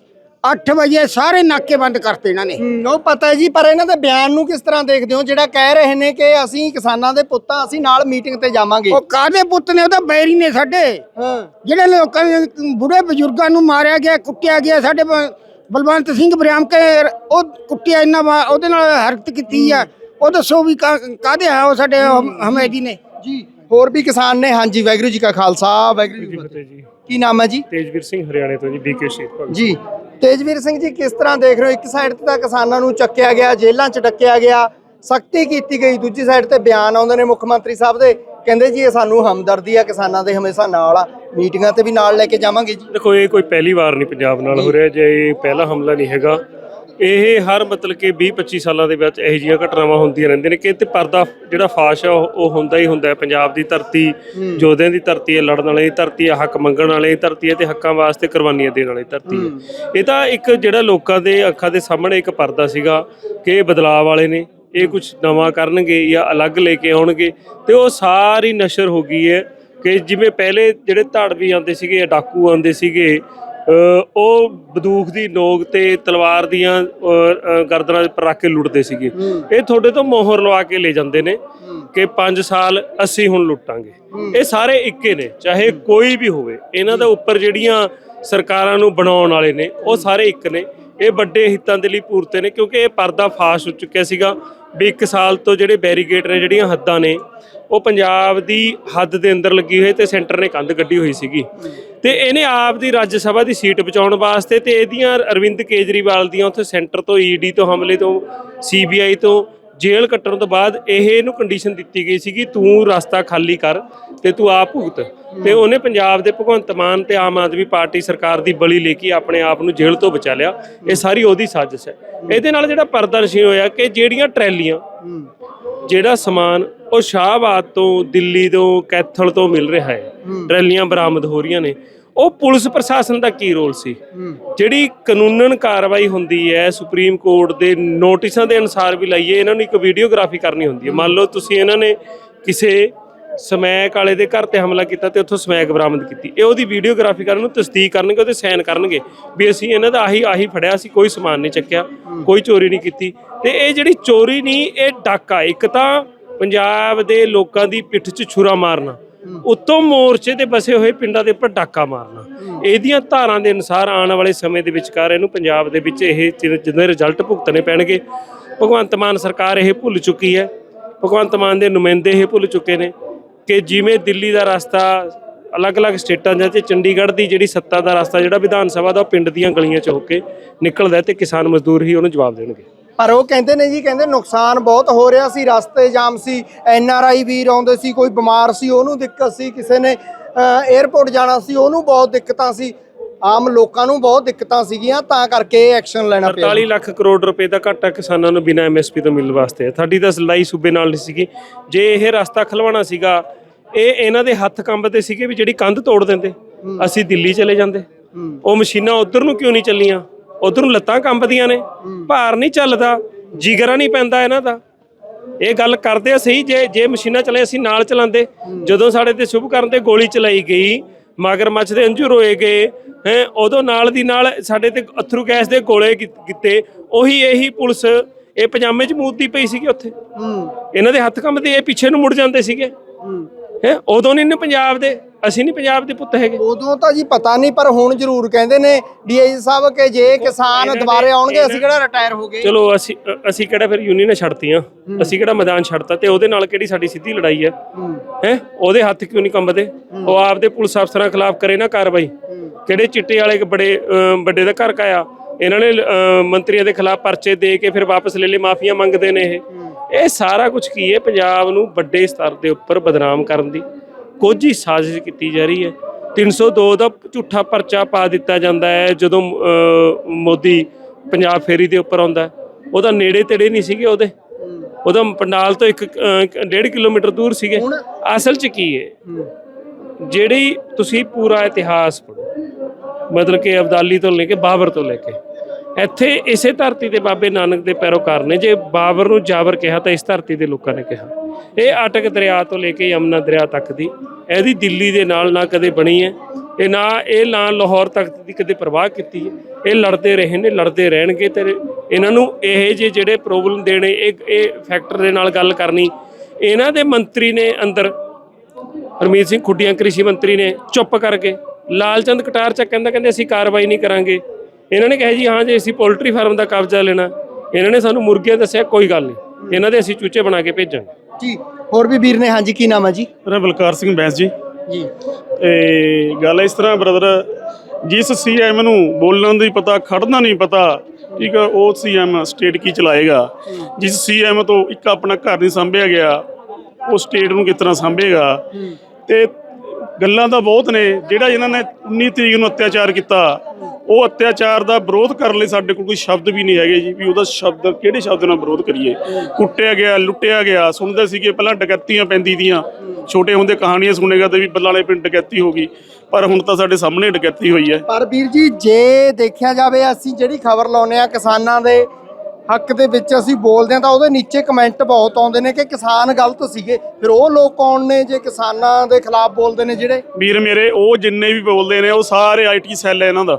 8 ਵਜੇ ਸਾਰੇ ਨਾਕੇ ਬੰਦ ਕਰਤੇ ਇਹਨਾਂ ਨੇ। ਹਮ, ਉਹ ਪਤਾ ਹੈ ਜੀ ਪਰ ਇਹਨਾਂ ਦੇ ਬਿਆਨ ਨੂੰ ਕਿਸ ਤਰ੍ਹਾਂ ਦੇਖਦੇ ਹੋ? ਜਿਹੜਾ ਕਹਿ ਰਹੇ ਨੇ ਕਿ ਅਸੀਂ ਕਿਸਾਨਾਂ ਦੇ ਪੁੱਤਾਂ ਅਸੀਂ ਨਾਲ ਮੀਟਿੰਗ ਤੇ ਜਾਵਾਂਗੇ। ਉਹ ਕਾਦੇ ਪੁੱਤ ਨੇ? ਉਹ ਤਾਂ ਬੈਰੀ ਨੇ ਸਾਡੇ। ਹਾਂ। ਜਿਹੜੇ ਲੋਕਾਂ ਦੇ ਬੁੜੇ ਬਜ਼ੁਰਗਾਂ ਨੂੰ ਮਾਰਿਆ ਗਿਆ ਕੁੱਟਿਆ ਗਿਆ ਸਾਡੇ ਬ- ਬਲਵੰਤ ਸਿੰਘ ਬਰਿਆਮ ਕੇ ਉਹ ਕੁੱਟਿਆ ਇੰਨਾ ਵਾ- ਉਹਦੇ ਨਾਲ ਹਰਕਤ ਕੀਤੀ ਆ। ਉਹ ਦੱਸੋ ਵੀ ਕਾ- ਕਾਹਦੇ ਆ ਉਹ ਸਾਡੇ ਹਮ- ਹਮੈਦੀ ਨੇ? ਜੀ ਹੋਰ ਵੀ ਕਿਸਾਨ ਨੇ? ਹਾਂਜੀ ਵਾਹਿਗੁਰੂ ਜੀ ਕਾ ਖਾਲਸਾ ਵਾਹਿਗੁਰੂ ਜੀ ਕੀ ਫਤਿਹ। ਜੀ। ਕੀ ਨਾਮ ਹੈ ਜੀ? ਤੇਜਵੀਰ ਸਿੰਘ ਹਰਿਆਣੇ ਤੋਂ ਜੀ ਬੀਕੇ ਸ਼ਹੀਦ ਭਗਤ। ਜੀ। ਤੇਜਵੀਰ ਸਿੰਘ ਜੀ, ਕਿਸ ਤਰ੍ਹਾਂ ਦੇਖ ਰਹੇ ਹੋ? ਇੱਕ ਸਾਈਡ ਤੇ ਤਾਂ ਕਿਸਾਨਾਂ ਨੂੰ ਚੱਕਿਆ ਗਿਆ, ਜੇਲ੍ਹਾਂ 'ਚ ਡੱਕਿਆ ਗਿਆ, ਸਖਤੀ ਕੀਤੀ ਗਈ, ਦੂਜੀ ਸਾਈਡ ਤੇ ਬਿਆਨ ਆਉਂਦੇ ਨੇ ਮੁੱਖ ਮੰਤਰੀ ਸਾਹਿਬ ਦੇ। ਕਹਿੰਦੇ ਜੀ, ਇਹ ਸਾਨੂੰ ਹਮਦਰਦੀ ਆ, ਕਿਸਾਨਾਂ ਦੇ ਹਮੇਸ਼ਾ ਨਾਲ ਆ। ਮੀਟਿੰਗਾਂ ਤੇ ਵੀ ਨਾਲ ਲੈ ਕੇ ਜਾਵਾਂਗੇ ਜੀ। ਦੇਖੋ, ਇਹ ਕੋਈ ਪਹਿਲੀ ਵਾਰ ਨਹੀਂ ਪੰਜਾਬ ਨਾਲ ਹੋ ਰਿਹਾ, ਜੇ ਇਹ ਪਹਿਲਾ ਹਮਲਾ ਨਹੀਂ ਹੈਗਾ ਇਹ ਹਰ ਮਤਲਬ ਕਿ 20 25 ਸਾਲਾਂ ਦੇ ਵਿੱਚ ਇਹੋ ਜਿਹੀਆਂ ਘਟਨਾਵਾਂ ਹੁੰਦੀਆਂ ਰਹਿੰਦੀਆਂ ਨੇ ਕਿ ਤੇ ਪਰਦਾ ਜਿਹੜਾ ਫਾਸ਼ ਆ ਉਹ ਹੁੰਦਾ ਹੀ ਹੁੰਦਾ ਹੈ। ਪੰਜਾਬ ਦੀ ਧਰਤੀ ਯੋਧਿਆਂ ਦੀ ਧਰਤੀ ਹੈ ਲੜਨ ਵਾਲੀ ਧਰਤੀ ਹੈ ਹੱਕ ਮੰਗਣ ਵਾਲੀ ਧਰਤੀ ਹੈ ਤੇ ਹੱਕਾਂ ਵਾਸਤੇ ਕੁਰਬਾਨੀਆਂ ਦੇਣ ਵਾਲੀ ਧਰਤੀ ਹੈ। ਇਹ ਤਾਂ ਇੱਕ ਜਿਹੜਾ ਲੋਕਾਂ ਦੇ ਅੱਖਾਂ ਦੇ ਸਾਹਮਣੇ ਇੱਕ ਪਰਦਾ ਸੀਗਾ ਕਿ ਇਹ ਬਦਲਾਅ ਵਾਲੇ ਨੇ ਇਹ ਕੁਝ ਨਵਾਂ ਕਰਨਗੇ ਜਾਂ ਅਲੱਗ ਲੈ ਕੇ ਆਉਣਗੇ ਤੇ ਉਹ ਸਾਰੀ ਨਸ਼ਰ ਹੋ ਗਈ ਹੈ ਕਿ ਜਿਵੇਂ ਪਹਿਲੇ ਜਿਹੜੇ ਧਾੜਵੀ ਆਉਂਦੇ ਸੀਗੇ ਡਾਕੂ ਆਉਂਦੇ ਸੀਗੇ ਉਹ ਬੰਦੂਕ ਦੀ ਨੋਕ ਤੇ ਤਲਵਾਰ ਦੀਆਂ ਗਰਦਨਾਂ ਉੱਪਰ ਰੱਖ ਕੇ ਲੁੱਟਦੇ ਸੀਗੇ। ਇਹ ਤੁਹਾਡੇ ਤੋਂ ਮੋਹਰ ਲਵਾ ਕੇ ਲੈ ਜਾਂਦੇ ਨੇ ਕਿ 5 ਸਾਲ ਅਸੀਂ ਹੁਣ ਲੁੱਟਾਂਗੇ। ਇਹ ਸਾਰੇ ਇੱਕੇ ਨੇ ਚਾਹੇ ਕੋਈ ਵੀ ਹੋਵੇ। ਇਹਨਾਂ ਦੇ ਉੱਪਰ ਜਿਹੜੀਆਂ ਸਰਕਾਰਾਂ ਨੂੰ ਬਣਾਉਣ ਵਾਲੇ ਨੇ ਉਹ ਸਾਰੇ ਇੱਕ ਨੇ। ਇਹ ਵੱਡੇ ਹਿੱਤਾਂ ਦੇ ਲਈ ਪੂਰਤੇ ਨੇ ਕਿਉਂਕਿ ਇਹ ਪਰਦਾ ਫਾਸ਼ ਹੋ ਚੁੱਕਿਆ ਸੀਗਾ। ਵੀ ਇੱਕ ਸਾਲ ਤੋਂ ਜਿਹੜੇ ਬੈਰੀਕੇਡ ਨੇ, ਜਿਹੜੀਆਂ ਹੱਦਾਂ ਨੇ, ਉਹ ਪੰਜਾਬ ਦੀ ਹੱਦ ਦੇ ਅੰਦਰ ਲੱਗੀ ਹੋਈ ਤੇ ਸੈਂਟਰ ਨੇ ਕੰਧ ਕੱਢੀ ਹੋਈ ਸੀਗੀ। ਤੇ ਇਹਨੇ ਆਪ ਦੀ ਰਾਜ ਸਭਾ ਦੀ ਸੀਟ ਬਚਾਉਣ ਵਾਸਤੇ ਤੇ ਇਹਦੀਆਂ ਅਰਵਿੰਦ ਕੇਜਰੀਵਾਲ ਦੀਆਂ ਉੱਥੇ ਸੈਂਟਰ ਤੋਂ ਈਡੀ ਤੋਂ ਹਮਲੇ ਤੋਂ ਸੀਬੀਆਈ ਤੋਂ ਜੇਲ੍ਹ ਕੱਟਣ ਤੋਂ ਬਾਅਦ ਇਹ ਇਹਨੂੰ ਕੰਡੀਸ਼ਨ ਦਿੱਤੀ ਗਈ ਸੀ ਕਿ ਤੂੰ ਰਸਤਾ ਖਾਲੀ ਕਰ ਤੇ ਤੂੰ ਆਪ ਭੁਗਤ। ਤੇ ਉਹਨੇ ਪੰਜਾਬ ਦੇ ਭਗਵੰਤ ਮਾਨ ਤੇ ਆਮ ਆਦਮੀ ਪਾਰਟੀ ਸਰਕਾਰ ਦੀ ਬਲੀ ਲੈ ਕੇ ਆਪਣੇ ਆਪ ਨੂੰ ਜੇਲ੍ਹ ਤੋਂ ਬਚਾ ਲਿਆ। ਇਹ ਸਾਰੀ ਉਹਦੀ ਸਾਜ਼ਿਸ਼ ਹੈ। ਇਹਦੇ ਨਾਲ ਜਿਹੜਾ ਪਰਦਰਸ਼ੀ ਹੋਇਆ ਕਿ ਜਿਹੜੀਆਂ ਟਰੈਲੀਆਂ ਜਿਹੜਾ ਸਮਾਨ ਉਹ ਸ਼ਾਹਬਾਦ ਤੋਂ ਦਿੱਲੀ ਤੋਂ ਕੈਥਲ ਤੋਂ ਮਿਲ ਰਿਹਾ ਹੈ। ਟਰੈਲੀਆਂ ਬਰਾਮਦ ਹੋ ਰਹੀਆਂ ਨੇ। ਉਹ ਪੁਲਿਸ ਪ੍ਰਸ਼ਾਸਨ ਦਾ ਕੀ ਰੋਲ ਸੀ? ਜਿਹੜੀ ਕਾਨੂੰਨਨ ਕਾਰਵਾਈ ਹੁੰਦੀ ਹੈ ਸੁਪਰੀਮ ਕੋਰਟ ਦੇ ਨੋਟਿਸਾਂ ਦੇ ਅਨੁਸਾਰ ਵੀ ਲਈਏ ਇਹਨਾਂ ਨੂੰ ਇੱਕ ਵੀਡੀਓਗ੍ਰਾਫੀ ਕਰਨੀ ਹੁੰਦੀ ਹੈ। ਮੰਨ ਲਓ ਤੁਸੀਂ ਇਹਨਾਂ ਨੇ ਕਿਸੇ ਸਮੈਕ ਵਾਲੇ ਦੇ ਘਰ ਤੇ ਹਮਲਾ ਕੀਤਾ ਤੇ ਉੱਥੋਂ ਸਮੈਕ ਬਰਾਮਦ ਕੀਤੀ। ਇਹ ਉਹਦੀ ਵੀਡੀਓਗ੍ਰਾਫੀ ਕਰਨ ਨੂੰ ਤਸਦੀਕ ਕਰਨਗੇ ਉਹਦੇ ਸਾਈਨ ਕਰਨਗੇ ਵੀ ਅਸੀਂ ਇਹਨਾਂ ਦਾ ਆਹੀ ਆਹੀ ਫੜਿਆ ਸੀ ਕੋਈ ਸਮਾਨ ਨਹੀਂ ਚੱਕਿਆ ਕੋਈ ਚੋਰੀ ਨਹੀਂ ਕੀਤੀ। ਤੇ ਇਹ ਜਿਹੜੀ ਚੋਰੀ ਨਹੀਂ ਇਹ ਡਾਕਾ ਇੱਕ ਤਾਂ ਪੰਜਾਬ ਦੇ ਲੋਕਾਂ ਦੀ ਪਿੱਠ 'ਚ ਛੁਰਾ ਮਾਰਨਾ। ਉਤੋਂ ਮੋਰਚੇ ਤੇ ਬਸੇ ਹੋਏ ਪਿੰਡਾਂ ਦੇ ਉੱਪਰ ਡਾਕਾ ਮਾਰਨਾ। ਇਹਦੀਆਂ ਧਾਰਾਂ ਦੇ ਅਨੁਸਾਰ ਆਉਣ ਵਾਲੇ ਸਮੇਂ ਦੇ ਵਿਚਕਾਰ ਇਹਨੂੰ ਪੰਜਾਬ ਦੇ ਵਿੱਚ ਇਹ ਜਿਹਦੇ ਰਿਜ਼ਲਟ ਭੁਗਤਣੇ ਪੈਣਗੇ। ਭਗਵੰਤ ਮਾਨ ਸਰਕਾਰ ਇਹ ਭੁੱਲ ਚੁੱਕੀ ਹੈ। ਭਗਵੰਤ ਮਾਨ ਦੇ ਨੁਮਾਇੰਦੇ ਇਹ ਭੁੱਲ ਚੁੱਕੇ ਨੇ ਕਿ ਜਿਵੇਂ ਦਿੱਲੀ ਦਾ ਰਸਤਾ ਅਲੱਗ-ਅਲੱਗ ਸਟੇਟਾਂ ਜਾਂ ਤੇ ਚੰਡੀਗੜ੍ਹ ਦੀ ਜਿਹੜੀ ਸੱਤਾ ਦਾ ਰਸਤਾ ਜਿਹੜਾ ਵਿਧਾਨ ਸਭਾ ਦਾ ਉਹ ਪਿੰਡ ਦੀਆਂ ਗਲੀਆਂ 'ਚ ਹੋ ਕੇ ਨਿਕਲਦਾ ਹੈ ਤੇ ਕਿਸਾਨ ਮਜ਼ਦੂਰ ਹੀ ਉਹਨੂੰ ਜਵਾਬ ਦੇਣਗੇ। ਪਰ ਉਹ ਕਹਿੰਦੇ ਨੇ ਜੀ ਕਹਿੰਦੇ ਨੁਕਸਾਨ ਬਹੁਤ ਹੋ ਰਿਹਾ ਸੀ ਰਸਤੇ ਜਾਮ ਸੀ ਐਨ ਆਰ ਆਈ ਵੀਰ ਆਉਂਦੇ ਸੀ ਕੋਈ ਬਿਮਾਰ ਸੀ ਉਹਨੂੰ ਦਿੱਕਤ ਸੀ ਕਿਸੇ ਨੇ 에ਅਰਪੋਰਟ ਜਾਣਾ ਸੀ ਉਹਨੂੰ ਬਹੁਤ ਦਿੱਕਤਾਂ ਸੀ ਆਮ ਲੋਕਾਂ ਨੂੰ ਬਹੁਤ ਦਿੱਕਤਾਂ ਸੀਗੀਆਂ ਤਾਂ ਕਰਕੇ ਇਹ ਐਕਸ਼ਨ ਲੈਣਾ ਪਿਆ। 48 ਲੱਖ ਕਰੋੜ ਰੁਪਏ ਦਾ ਘਾਟਾ ਕਿਸਾਨਾਂ ਨੂੰ ਬਿਨਾਂ ਐਮਐਸਪੀ ਤੋਂ ਮਿਲਣ ਵਾਸਤੇ। ਸਾਡੀ ਤਾਂ ਲੜਾਈ ਸੂਬੇ ਨਾਲ ਨਹੀਂ ਸੀਗੀ। ਜੇ ਇਹ ਰਸਤਾ ਖਲਵਾਣਾ ਸੀਗਾ ਇਹ ਇਹਨਾਂ ਦੇ ਹੱਥ ਕੰਬਦੇ ਸੀਗੇ ਵੀ ਜਿਹੜੀ ਕੰਧ ਤੋੜ ਦਿੰਦੇ ਅਸੀਂ ਦਿੱਲੀ ਚਲੇ ਜਾਂਦੇ। ਉਹ ਮਸ਼ੀਨਾਂ ਉਧਰ ਨੂੰ ਕਿਉਂ ਨਹੀਂ ਚੱਲੀਆਂ? ਉਧਰ ਨੂੰ ਲੱਤਾਂ ਕੰਬਦੀਆਂ ਨੇ। ਭਾਰ ਨਹੀਂ ਚੱਲਦਾ ਜਿਗਰਾ ਨਹੀਂ ਪੈਂਦਾ ਇਹਨਾਂ ਦਾ। ਇਹ ਗੱਲ ਕਰਦੇ ਆ ਸਹੀ ਜੇ ਜੇ ਮਸ਼ੀਨਾਂ ਚਲੇ ਅਸੀਂ ਨਾਲ ਚਲਾਉਂਦੇ। ਜਦੋਂ ਸਾਡੇ ਤੇ ਸ਼ੁਭ ਕਰਨ ਤੇ ਗੋਲੀ ਚਲਾਈ ਗਈ ਮਗਰਮੱਛ ਦੇ ਅੰਜੂ ਰੋਏ ਗਏ ਹੈ ਉਦੋਂ ਨਾਲ ਦੀ ਨਾਲ ਸਾਡੇ ਤੇ ਅਥਰੂ ਗੈਸ ਦੇ ਗੋਲੇ ਕੀਤੇ। ਉਹੀ ਇਹੀ ਪੁਲਿਸ ਇਹ ਪਜਾਮੇ 'ਚ ਮੂਦਦੀ ਪਈ ਸੀਗੀ ਉੱਥੇ। ਇਹਨਾਂ ਦੇ ਹੱਥ ਕੰਮਦੇ ਇਹ ਪਿੱਛੇ ਨੂੰ ਮੁੜ ਜਾਂਦੇ ਸੀਗੇ। ਹੈ ਉਦੋਂ ਨਹੀਂ ਨੇ ਪੰਜਾਬ ਦੇ ਅਸੀਂ ਨਹੀਂ ਪੰਜਾਬ ਦੇ ਪੁੱਤ ਹੈਗੇ। ਉਦੋਂ ਤਾਂ ਜੀ ਪਤਾ ਨਹੀਂ ਪਰ ਹੁਣ ਜ਼ਰੂਰ ਕਹਿੰਦੇ ਨੇ ਡੀਆਈ ਸਾਹਿਬ ਕਿ ਜੇ ਕਿਸਾਨ ਦੁਬਾਰੇ ਆਉਣਗੇ ਅਸੀਂ ਕਿਹੜਾ ਰਿਟਾਇਰ ਹੋ ਗਏ? ਚਲੋ ਅਸੀਂ ਅਸੀਂ ਕਿਹੜਾ ਫਿਰ ਯੂਨੀਅਨਾਂ ਛੱਡਤੀਆਂ। ਅਸੀਂ ਕਿਹੜਾ ਮੈਦਾਨ ਛੱਡਤਾ ਤੇ ਉਹਦੇ ਨਾਲ ਕਿਹੜੀ ਸਾਡੀ ਸਿੱਧੀ ਲੜਾਈ ਹੈ? ਹੈ। ਉਹਦੇ ਹੱਥ ਕਿਉਂ ਨਹੀਂ ਕੰਬਦੇ? ਉਹ ਆਪਦੇ ਪੁਲਿਸ ਅਫਸਰਾਂ ਖਿਲਾਫ ਕਰੇ ਨਾ ਕਾਰਵਾਈ। ਕਿਹੜੇ ਚਿੱਟੇ ਵਾਲੇ ਬੜੇ ਵੱਡੇ ਦਾ ਘਰ ਕਾਇਆ ਇਹਨਾਂ ਨੇ ਮੰਤਰੀਆਂ ਦੇ ਖਿਲਾਫ ਪਰਚੇ ਦੇ ਕੇ ਫਿਰ ਵਾਪਸ ਲੈ ਲਏ ਮਾਫੀਆਂ ਮੰਗਦੇ ਨੇ ਇਹ। ਇਹ ਸਾਰਾ ਕੁਝ ਕੀ ਹੈ? ਪੰਜਾਬ ਨੂੰ ਵੱਡੇ ਸਤਰ ਦੇ ਉੱਪਰ ਬਦਨਾਮ ਕਰਨ ਦੀ ਕੋਝੀ ਸਾਜ਼ਿਸ਼ ਕੀਤੀ ਜਾ ਰਹੀ ਹੈ। 302 ਦਾ ਝੂਠਾ ਪਰਚਾ ਪਾ ਦਿੱਤਾ ਜਾਂਦਾ ਹੈ ਜਦੋਂ ਮੋਦੀ ਪੰਜਾਬ ਫੇਰੀ ਦੇ ਉੱਪਰ ਆਉਂਦਾ ਹੈ। ਉਹਦਾ ਨੇੜੇ ਤੇੜੇ ਨਹੀਂ ਸੀਗੇ ਉਹਦੇ। ਉਹਦਾ ਪੰਡਾਲ ਤੋਂ ਇੱਕ ਅ, ਡੇਢ ਕਿਲੋਮੀਟਰ ਦੂਰ ਸੀਗੇ। ਅਸਲ 'ਚ ਕੀ ਹੈ? ਜਿਹੜੀ ਤੁਸੀਂ ਪੂਰਾ ਇਤਿਹਾਸ ਪੜ੍ਹੋ ਮਤਲਬ ਕਿ ਅਬਦਾਲੀ ਤੋਂ ਲੈ ਕੇ ਬਾਬਰ ਤੋਂ ਲੈ ਕੇ ਇੱਥੇ ਇਸੇ ਧਰਤੀ ਦੇ ਬਾਬੇ ਨਾਨਕ ਦੇ ਪੈਰੋਕਾਰ ਨੇ, ਜੇ ਬਾਬਰ ਨੂੰ ਜਾਬਰ ਕਿਹਾ ਤਾਂ ਇਸ ਧਰਤੀ ਦੇ ਲੋਕਾਂ ਨੇ ਕਿਹਾ। ਇਹ ਆਟਕ ਦਰਿਆ ਤੋਂ ਲੈ ਕੇ ਯਮਨਾ ਦਰਿਆ ਤੱਕ ਦੀ, ਇਹਦੀ ਦਿੱਲੀ ਦੇ ਨਾਲ ਨਾ ਕਦੇ ਬਣੀ ਹੈ ਇਹ ਨਾ ਇਹ ਨਾ ਲਾਹੌਰ ਤੱਕ ਦੀ ਕਦੇ ਪ੍ਰਵਾਹ ਕੀਤੀ ਹੈ। ਇਹ ਲੜਦੇ ਰਹੇ ਨੇ, ਲੜਦੇ ਰਹਿਣਗੇ ਤੇ ਇਹਨਾਂ ਨੂੰ ਇਹ ਜਿਹੇ ਜਿਹੜੇ ਪ੍ਰੋਬਲਮ ਦੇਣੇ, ਇਹ ਇਹ ਫੈਕਟਰ ਦੇ ਨਾਲ ਗੱਲ ਕਰਨੀ, ਇਹਨਾਂ ਦੇ ਮੰਤਰੀ ਨੇ ਅੰਦਰ, ਹਰਮੀਤ ਸਿੰਘ ਖੁੱਡੀਆਂ, ਕ੍ਰਿਸ਼ੀ ਮੰਤਰੀ ਨੇ ਚੁੱਪ ਕਰਕੇ, ਲਾਲਚੰਦ ਕਟਾਰ ਚੱਕ ਕਹਿੰਦਾ, ਕਹਿੰਦੇ ਅਸੀਂ ਕਾਰਵਾਈ ਨਹੀਂ ਕਰਾਂਗੇ। ਇਹਨਾਂ ਨੇ ਕਿਹਾ ਜੀ ਹਾਂ ਜੇ ਅਸੀਂ ਪੋਲਟਰੀ ਫਾਰਮ ਦਾ ਕਬਜ਼ਾ ਲੈਣਾ। ਇਹਨਾਂ ਨੇ ਸਾਨੂੰ ਮੁਰਗੀਆਂ ਦੱਸਿਆ ਕੋਈ ਗੱਲ ਨਹੀਂ। ਇਹਨਾਂ ਦੇ ਅਸੀਂ ਚੂਚੇ ਬਣਾ ਕੇ ਭੇਜਾਂਗੇ। ਜੀ ਹੋਰ ਵੀ ਵੀਰ ਨੇ ਹਾਂਜੀ ਕੀ ਨਾਮ ਹੈ ਜੀ? ਮੇਰਾ ਬਲਕਾਰ ਸਿੰਘ ਬੈਂਸ ਜੀ। ਜੀ। ਤੇ ਗੱਲ ਇਸ ਤਰ੍ਹਾਂ ਬ੍ਰਦਰ ਜਿਸ ਸੀਐਮ ਨੂੰ ਬੋਲਣ ਦੀ ਪਤਾ ਖੜਨਾ ਨਹੀਂ ਪਤਾ ਠੀਕ ਆ ਉਹ ਸੀਐਮ ਸਟੇਟ ਕੀ ਚਲਾਏਗਾ? ਜਿਸ ਸੀਐਮ ਤੋਂ ਇੱਕ ਆਪਣਾ ਘਰ ਨਹੀਂ ਸੰਭਿਆ ਗਿਆ ਉਹ ਸਟੇਟ ਨੂੰ ਕਿਸ ਤਰ੍ਹਾਂ ਸੰਭੇਗਾ? ਤੇ ਗੱਲਾਂ ਤਾਂ ਬਹੁਤ ਨੇ ਜਿਹੜਾ ਇਹਨਾਂ ਨੇ 19 ਤਰੀਕ ਨੂੰ ਅਤਿਆਚਾਰ ਕੀਤਾ ਉਹ ਅਤਿਆਚਾਰ ਦਾ ਵਿਰੋਧ ਕਰਨ ਲਈ ਸਾਡੇ ਕੋਲ ਕੋਈ ਸ਼ਬਦ ਵੀ ਨਹੀਂ ਹੈਗੇ ਜੀ, ਵੀ ਉਹਦਾ ਸ਼ਬਦ, ਕਿਹੜੇ ਸ਼ਬਦ ਨਾਲ ਵਿਰੋਧ ਕਰੀਏ? ਕੁੱਟਿਆ ਗਿਆ, ਲੁੱਟਿਆ ਗਿਆ, ਸੁਣਦੇ ਸੀਗੇ ਪਹਿਲਾਂ ਡਕੈਤੀਆਂ ਪੈਂਦੀ ਦੀਆਂ। ਛੋਟੇ ਹੁੰਦੇ ਕਹਾਣੀਆਂ ਸੁਣੇਗਾ ਤੇ ਵੀ ਬੱਲਾਲੇ ਪਿੰਡ ਡਕੈਤੀ ਹੋ ਗਈ। ਪਰ ਹੁਣ ਤਾਂ ਸਾਡੇ ਸਾਹਮਣੇ ਡਕੈਤੀ ਹੋਈ ਹੈ। ਪਰ ਵੀਰ ਜੀ, ਜੇ ਦੇਖਿਆ ਜਾਵੇ, ਅਸੀਂ ਜਿਹੜੀ ਖਬਰ ਲਾਉਨੇ ਆ ਕਿਸਾਨਾਂ ਦੇ ਹੱਕ ਦੇ ਵਿੱਚ ਅਸੀਂ ਬੋਲਦੇ ਆ ਤਾਂ ਉਹਦੇ ਨੀਚੇ ਕਮੈਂਟ ਬਹੁਤ ਆਉਂਦੇ ਨੇ ਕਿ ਕਿਸਾਨ ਗਲਤ ਸੀਗੇ। ਫਿਰ ਉਹ ਲੋਕ ਕੌਣ ਨੇ ਜੇ ਕਿਸਾਨਾਂ ਦੇ ਖਿਲਾਫ ਬੋਲਦੇ ਨੇ ਜਿਹੜੇ? ਵੀਰ ਮੇਰੇ ਉਹ ਜਿੰਨੇ ਵੀ ਬੋਲਦੇ ਨੇ ਉਹ ਸਾਰੇ ਆਈਟੀ ਸੈੱਲ ਹੈ ਇਹਨਾਂ ਦਾ।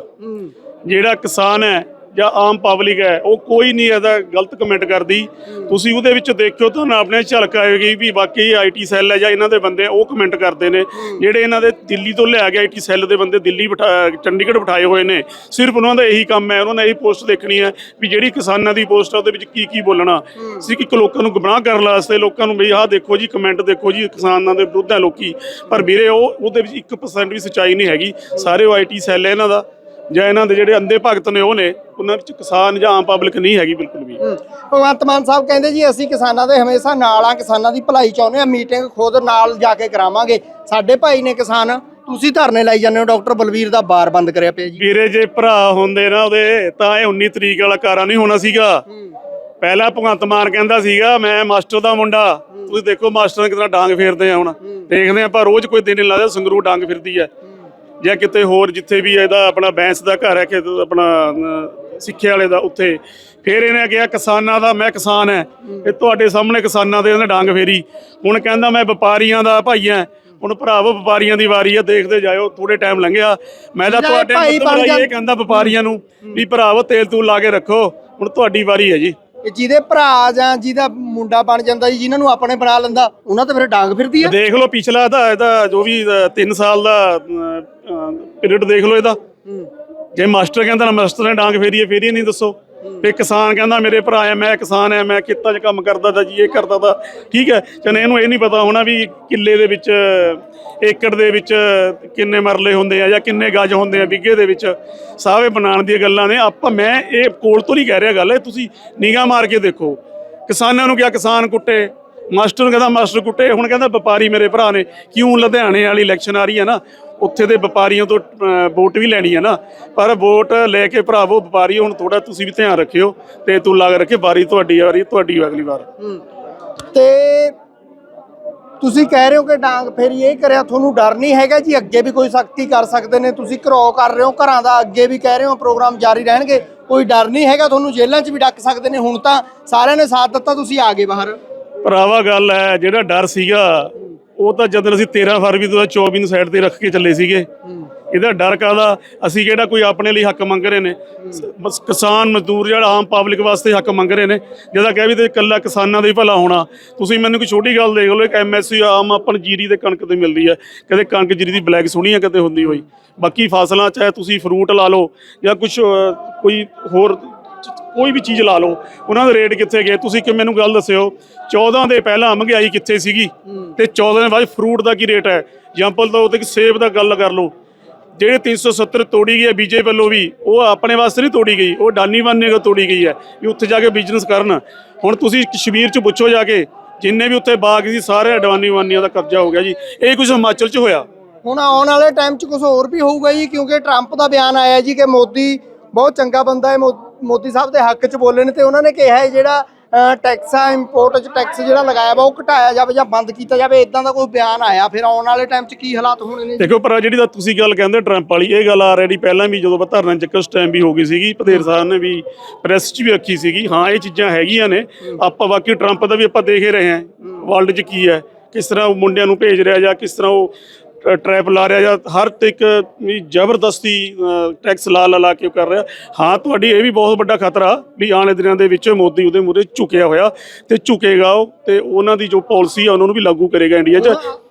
ਜਿਹੜਾ ਕਿਸਾਨ ਹੈ ਜਾਂ ਆਮ ਪਬਲਿਕ ਹੈ, ਉਹ ਕੋਈ ਨਹੀਂ ਇਹਦਾ ਗਲਤ ਕਮੈਂਟ ਕਰਦੀ। ਤੁਸੀਂ ਉਹਦੇ ਵਿੱਚ ਦੇਖਿਓ, ਤੁਹਾਨੂੰ ਆਪਣੇ ਝਲਕ ਆਏਗੀ ਵੀ ਵਾਕਈ ਆਈਟੀ ਸੈੱਲ ਹੈ ਜਾਂ ਇਹਨਾਂ ਦੇ ਬੰਦੇ ਉਹ ਕਮੈਂਟ ਕਰਦੇ ਨੇ। ਜਿਹੜੇ ਇਹਨਾਂ ਦੇ ਦਿੱਲੀ ਤੋਂ ਲਿਆ ਕੇ ਆਈਟੀ ਸੈੱਲ ਦੇ ਬੰਦੇ ਦਿੱਲੀ ਬਿਠਾ, ਚੰਡੀਗੜ੍ਹ ਬਿਠਾਏ ਹੋਏ ਨੇ, ਸਿਰਫ ਉਹਨਾਂ ਦਾ ਇਹੀ ਕੰਮ ਹੈ, ਉਹਨਾਂ ਨੇ ਇਹ ਪੋਸਟ ਦੇਖਣੀ ਹੈ ਵੀ ਜਿਹੜੀ ਕਿਸਾਨਾਂ ਦੀ ਪੋਸਟ ਆ, ਉਹਦੇ ਵਿੱਚ ਕੀ ਕੀ ਬੋਲਣਾ ਸੀ ਕਿ ਲੋਕਾਂ ਨੂੰ ਗੁੰਮਰਾਹ ਕਰਨ ਵਾਸਤੇ ਲੋਕਾਂ ਨੂੰ ਵੀ ਆਹ ਦੇਖੋ ਜੀ ਕਮੈਂਟ ਦੇਖੋ ਜੀ, ਕਿਸਾਨਾਂ ਦੇ ਵਿਰੁੱਧ ਹੈ ਲੋਕੀ। ਪਰ ਵੀਰੇ ਉਹ, ਉਹਦੇ ਵਿੱਚ 1% ਵੀ ਸੱਚਾਈ ਨਹੀਂ ਹੈਗੀ। ਸਾਰੇ ਉਹ ਆਈਟੀ ਸੈੱਲ ਹੈ ਇਹਨਾਂ ਦਾ। ਜਾਂ ਇਹਨਾਂ ਦੇ ਜਿਹੜੇ ਅੰਦੇ ਭਗਤ ਨੇ ਉਹ ਨੇ ਉਹਨਾਂ ਵਿੱਚ ਕਿਸਾਨ ਜਾਂ ਆਮ ਪਬਲਿਕ ਨਹੀਂ ਹੈਗੀ ਬਿਲਕੁਲ ਵੀ। ਭਗਵੰਤ ਮਾਨ ਸਾਹਿਬ ਕਹਿੰਦੇ ਜੀ ਅਸੀਂ ਕਿਸਾਨਾਂ ਦੇ ਹਮੇਸ਼ਾ ਨਾਲ ਆ ਕਿਸਾਨਾਂ ਦੀ ਭਲਾਈ ਚਾਹੁੰਦੇ ਆ ਮੀਟਿੰਗ ਖੁਦ ਨਾਲ ਜਾ ਕੇ ਕਰਾਵਾਂਗੇ। ਸਾਡੇ ਭਾਈ ਨੇ ਕਿਸਾਨ ਤੁਸੀਂ ਧਰਨੇ ਲਾਈ ਜਾਂਦੇ ਹੋ ਡਾਕਟਰ ਬਲਵੀਰ ਦਾ ਬਾਰ ਬੰਦ ਕਰਿਆ ਪਿਆ ਜੀ। ਵੀਰੇ ਜੇ ਭਰਾ ਹੁੰਦੇ ਨਾ ਉਹਦੇ ਤਾਂ ਇਹ 19 ਤਰੀਕ ਵਾਲਾ ਕਾਰਾ ਨਹੀਂ ਹੋਣਾ ਸੀਗਾ। ਪਹਿਲਾਂ ਭਗਵੰਤ ਮਾਨ ਕਹਿੰਦਾ ਸੀਗਾ ਮੈਂ ਮਾਸਟਰ ਦਾ ਮੁੰਡਾ ਤੁਸੀਂ ਦੇਖੋ ਮਾਸਟਰ ਕਿਤਨਾ ਡਾਂਗ ਫੇਰਦੇ ਆ ਹੁਣ। ਦੇਖਦੇ ਆ ਪਰ ਰੋਜ਼ ਕੋਈ ਦਿਨ ਨਹੀਂ ਲੱਗਦਾ ਸੰਗਰੂ ਡਾਂਗ ਫਿਰਦੀ ਹੈ। ਜਾਂ ਕਿਤੇ ਹੋਰ ਜਿੱਥੇ ਵੀ ਇਹਦਾ ਆਪਣਾ ਬੈਂਸ ਦਾ ਘਰ ਹੈ ਕਿ ਆਪਣਾ ਸਿੱਖਿਆ ਵਾਲੇ ਦਾ ਉੱਥੇ। ਫਿਰ ਇਹਨੇ ਕਿਹਾ ਕਿਸਾਨਾਂ ਦਾ ਮੈਂ ਕਿਸਾਨ ਹੈ। ਇਹ ਤੁਹਾਡੇ ਸਾਹਮਣੇ ਕਿਸਾਨਾਂ ਦੇ ਉਹਨੇ ਡਾਂਗ ਫੇਰੀ। ਹੁਣ ਕਹਿੰਦਾ ਮੈਂ ਵਪਾਰੀਆਂ ਦਾ ਭਾਈ ਹਾਂ। ਹੁਣ ਭਰਾਵੋ ਵਪਾਰੀਆਂ ਦੀ ਵਾਰੀ ਆ ਦੇਖਦੇ ਜਾਇਓ ਥੋੜੇ ਟਾਈਮ ਲੰਘਿਆ। ਮੈਂ ਤਾਂ ਤੁਹਾਡੇ ਜਾਂ- ਇਹ ਕਹਿੰਦਾ ਵਪਾਰੀਆਂ ਨੂੰ ਵੀ ਭਰਾਵੋ ਤੇਲ ਤੂਲ ਲਾ ਕੇ ਰੱਖੋ। ਹੁਣ ਤੁਹਾਡੀ ਵਾਰੀ ਹੈ ਜੀ। ਇਹ ਜਿਹਦੇ ਭਰਾ ਜਾਂ ਜਿਹਦਾ ਮੁੰਡਾ ਬਣ ਜਾਂਦਾ ਜੀ ਜਿਨ੍ਹਾਂ ਨੂੰ ਆਪਣੇ ਬਣਾ ਲੈਂਦਾ ਉਹਨਾਂ ਤੇ ਫਿਰ ਡਾਂਗ ਫਿਰਦੀ ਆ? ਦੇਖ ਲਓ ਪਿਛਲਾ ਇਹਦਾ ਇਹਦਾ ਜੋ ਵੀ 3 ਸਾਲ ਦਾ ਪੀਰੀਅਡ ਦੇਖ ਲਓ ਇਹਦਾ। ਜੇ ਮਾਸਟਰ ਕਹਿੰਦਾ ਨਾ ਮਾਸਟਰ ਨੇ ਡਾਂਗ ਫੇਰੀ ਹੈ ਫੇਰੀ ਨਹੀਂ ਦੱਸੋ। ਤੇ ਕਿਸਾਨ ਕਹਿੰਦਾ ਮੇਰੇ ਭਰਾ ਆ ਮੈਂ ਕਿਸਾਨ ਆ ਮੈਂ ਖੇਤਾਂ 'ਚ ਕੰਮ ਕਰਦਾ ਤਾਂ ਜੀ, ਇਹ ਕਰਦਾ ਤਾਂ ਠੀਕ ਹੈ ਚਨ ਇਹਨੂੰ ਇਹ ਨਹੀਂ ਪਤਾ ਹੋਣਾ ਵੀ ਕਿੱਲੇ ਦੇ ਵਿੱਚ, ਏਕੜ ਦੇ ਵਿੱਚ ਕਿੰਨੇ ਮਰਲੇ ਹੁੰਦੇ ਆ ਜਾਂ ਕਿੰਨੇ ਗਜ ਹੁੰਦੇ ਆ ਵਿਗੇ ਦੇ ਵਿੱਚ। ਸਾਵੇ ਬਣਾਉਣ ਦੀਆਂ ਗੱਲਾਂ ਨੇ। ਆਪਾਂ, ਮੈਂ ਇਹ ਕੋਲ ਤੋਂ ਨਹੀਂ ਕਹਿ ਰਿਹਾ ਗੱਲ, ਇਹ ਤੁਸੀਂ ਨਿਗਾਹ ਮਾਰ ਕੇ ਦੇਖੋ। ਕਿਸਾਨਾਂ ਨੂੰ ਕਿਹਾ ਕਿਸਾਨ ਕੁੱਟੇ, ਮਾਸਟਰ ਨੂੰ ਕਹਿੰਦਾ ਮਾਸਟਰ ਕੁੱਟੇ, ਹੁਣ ਕਹਿੰਦਾ ਵਪਾਰੀ ਮੇਰੇ ਭਰਾ ਨੇ, ਕਿਉਂ ਲੁਧਿਆਣੇ ਵਾਲੀ ਇਲੈਕਸ਼ਨ ਆ ਰਹੀ ਹੈ ਨਾ? ਉੱਥੇ ਦੇ ਵਪਾਰੀਆਂ ਤੋਂ ਵੋਟ ਵੀ ਲੈਣੀ ਹੈ ਨਾ। ਪਰ ਵੋਟ ਲੈ ਕੇ ਭਰਾਵੋ ਵਪਾਰੀ ਹੁਣ ਥੋੜਾ ਤੁਸੀਂ ਵੀ ਧਿਆਨ ਰੱਖਿਓ ਤੇ ਤੂੰ ਲੱਗ ਰੱਖੇ ਵਾਰੀ ਤੁਹਾਡੀ ਵਾਰੀ ਤੁਹਾਡੀ ਅਗਲੀ ਵਾਰ। ਤੇ ਤੁਸੀਂ ਕਹਿ ਰਹੇ ਹੋ ਕਿ ਡਾਂਗ ਫੇਰੀ ਇਹ ਕਰਿਆ ਤੁਹਾਨੂੰ ਡਰ ਨਹੀਂ ਹੈਗਾ ਜੀ? ਅੱਗੇ ਵੀ ਕੋਈ ਸਖਤੀ ਕਰ ਸਕਦੇ ਨੇ ਤੁਸੀਂ ਘਰੋ ਕਰ ਰਹੇ ਹੋ ਘਰਾਂ ਦਾ ਅੱਗੇ ਵੀ ਕਹਿ ਰਹੇ ਹੋ ਪ੍ਰੋਗਰਾਮ ਜਾਰੀ ਰਹਿਣਗੇ। ਕੋਈ ਡਰ ਨਹੀਂ ਹੈਗਾ ਤੁਹਾਨੂੰ? ਜੇਲ੍ਹਾਂ 'ਚ ਵੀ ਡੱਕ ਸਕਦੇ ਨੇ ਹੁਣ ਤਾਂ। ਸਾਰਿਆਂ ਨੇ ਸਾਥ ਦਿੱਤਾ ਤੁਸੀਂ ਆ ਗਏ ਬਾਹਰ। ਭਰਾਵਾ ਗੱਲ ਹੈ ਜਿਹੜਾ ਡਰ ਸੀਗਾ ਉਹ ਤਾਂ ਜਦੋਂ ਅਸੀਂ 13 ਫਰਵਰੀ 2024 ਨੂੰ ਸਾਈਡ ਤੇ ਰੱਖ ਕੇ ਚੱਲੇ ਸੀਗੇ। ਇਹਦਾ ਡਰ ਕਾਦਾ ਅਸੀਂ ਕਿਹੜਾ ਕੋਈ ਆਪਣੇ ਲਈ ਹੱਕ ਮੰਗ ਰਹੇ ਨੇ? ਬਸ ਕਿਸਾਨ ਮਜ਼ਦੂਰ ਜਿਹੜਾ ਆਮ ਪਬਲਿਕ ਵਾਸਤੇ ਹੱਕ ਮੰਗ ਰਹੇ ਨੇ। ਜਿਹਦਾ ਕਹਿ ਵੀ ਤੇ ਇਕੱਲਾ ਕਿਸਾਨਾਂ ਦਾ ਹੀ ਭਲਾ ਹੋਣਾ। ਤੁਸੀਂ ਮੈਨੂੰ ਕੋਈ ਛੋਟੀ ਗੱਲ ਦੇਖ ਲਓ, ਇੱਕ ਐਮਐਸਸੀ ਆਮ ਆਪਣ ਜੀਰੀ ਤੇ ਕਣਕ ਤੇ ਮਿਲਦੀ ਹੈ। ਕਦੇ ਕਣਕ ਜੀਰੀ ਦੀ ਬਲੈਕ ਸੁਣੀ ਹੈ ਕਦੇ ਹੁੰਦੀ ਹੋਈ। ਬਾਕੀ ਫਸਲਾਂ, ਚਾਹੇ ਤੁਸੀਂ ਫਰੂਟ ਲਾ ਲਓ ਜਾਂ ਕੁਝ ਕੋਈ ਹੋਰ ਕੋਈ ਵੀ ਚੀਜ਼ ਲਾ ਲਓ, ਉਹਨਾਂ ਦੇ ਰੇਟ ਕਿੱਥੇ ਗਏ? ਤੁਸੀਂ ਕਿ ਮੈਨੂੰ ਗੱਲ ਦੱਸਿਓ? 14 ਦੇ ਪਹਿਲਾਂ ਮਹਿੰਗਾਈ ਕਿੱਥੇ ਸੀਗੀ? ਤੇ 14 ਦੇ ਬਾਅਦ ਫਰੂਟ ਦਾ ਕੀ ਰੇਟ ਹੈ? ਐਗਜ਼ਾਮਪਲ ਤਾਂ ਉਹਦੇ ਕਿ ਸੇਬ ਦਾ ਗੱਲ ਕਰ ਲਓ। ਜਿਹੜੇ 370 ਤੋੜੀ ਗਈ ਹੈ ਬੀਜੇ ਵੱਲੋਂ ਵੀ, ਉਹ ਆਪਣੇ ਵਾਸਤੇ ਨਹੀਂ ਤੋੜੀ ਗਈ, ਉਹ ਡਾਨੀ ਵਾਨੇ ਤੋੜੀ ਗਈ ਹੈ, ਵੀ ਉੱਥੇ ਜਾ ਕੇ ਬਿਜ਼ਨਸ ਕਰਨ। ਹੁਣ ਤੁਸੀਂ ਕਸ਼ਮੀਰ ਚ ਪੁੱਛੋ ਜਾ ਕੇ, ਜਿੰਨੇ ਵੀ ਉੱਥੇ ਬਾਗ ਸੀ, ਸਾਰੇ ਅਡਵਾਨੀ ਵਾਨੀਆਂ ਦਾ ਕਬਜ਼ਾ ਹੋ ਗਿਆ ਜੀ। ਇਹ ਕੁਝ ਹਿਮਾਚਲ ਚ ਹੋਇਆ। ਹੁਣ ਆਉਣ ਵਾਲੇ ਟਾਈਮ 'ਚ ਕੁਝ ਹੋਰ ਵੀ ਹੋਊਗਾ ਜੀ, ਕਿਉਂਕਿ ਟਰੰਪ ਦਾ ਬਿਆਨ ਆਇਆ ਜੀ ਕਿ ਮੋਦੀ ਬਹੁਤ ਚੰਗਾ ਬੰਦਾ ਹੈ, ਮੋ- ਮੋਦੀ ਸਾਹਿਬ ਦੇ ਹੱਕ 'ਚ ਬੋਲੇ ਨੇ ਤੇ ਉਹਨਾਂ ਨੇ ਕਿਹਾ ਜਿਹੜਾ ਟੈਕਸ ਆ ਇੰਪੋਰਟ 'ਚ ਟੈਕਸ ਜਿਹੜਾ ਲਗਾਇਆ ਵਾ ਉਹ ਘਟਾਇਆ ਜਾਵੇ ਜਾਂ ਬੰਦ ਕੀਤਾ ਜਾਵੇ ਇਦਾਂ ਦਾ ਕੋਈ ਬਿਆਨ ਆਇਆ। ਫਿਰ ਆਉਣ ਵਾਲੇ ਟਾਈਮ 'ਚ ਕੀ ਹਾਲਾਤ ਹੋਣੇ ਨੇ? ਦੇਖੋ ਪਰ ਜਿਹੜੀ ਤਾਂ ਤੁਸੀਂ ਗੱਲ ਕਹਿੰਦੇ ਟਰੰਪ ਵਾਲੀ ਇਹ ਗੱਲ ਆਲਰੇਡੀ ਪਹਿਲਾਂ ਵੀ ਜਦੋਂ ਧਰਨਾ ਚੱਕਰ ਉਸ ਟਾਈਮ ਵੀ ਹੋ ਗਈ ਸੀਗੀ ਪਧੇਰ ਸਾਹਿਬ ਨੇ ਵੀ ਪ੍ਰੈਸ 'ਚ ਵੀ ਰੱਖੀ ਸੀਗੀ। ਹਾਂ ਇਹ ਚੀਜ਼ਾਂ ਹੈਗੀਆਂ ਨੇ। ਆਪਾਂ ਬਾਕੀ ਟਰੰਪ ਦਾ ਵੀ ਆਪਾਂ ਦੇਖ ਹੀ ਰਹੇ ਹਾਂ। ਵਰਲਡ 'ਚ ਕੀ ਹੈ? ਕਿਸ ਤਰ੍ਹਾਂ ਉਹ ਮੁੰਡਿਆਂ ਨੂੰ ਭੇਜ ਰਿਹਾ ਜਾਂ ਕਿਸ ਤਰ੍ਹਾਂ ਉਹ ਟ੍ਰੈਪ ਲਾ ਰਿਹਾ ਜਾਂ ਹਰ ਤੇ ਇੱਕ ਵੀ ਜ਼ਬਰਦਸਤੀ ਟੈਕਸ ਲਾ ਲਾ ਲਾ ਕੇ ਕਰ ਰਿਹਾ। ਹਾਂ, ਤੁਹਾਡੀ ਇਹ ਵੀ ਬਹੁਤ ਵੱਡਾ ਖਤਰਾ ਵੀ ਆਉਣ ਵਾਲੇ ਦਿਨਾਂ ਦੇ ਵਿੱਚ ਮੋਦੀ ਉਹਦੇ ਮੂਹਰੇ ਝੁਕਿਆ ਹੋਇਆ ਤੇ ਝੁਕੇਗਾ ਉਹ ਤੇ ਉਹਨਾਂ ਦੀ ਜੋ ਪਾਲਿਸੀ ਆ, ਉਹਨਾਂ ਨੂੰ ਵੀ ਲਾਗੂ ਕਰੇਗਾ ਇੰਡੀਆ 'ਚ।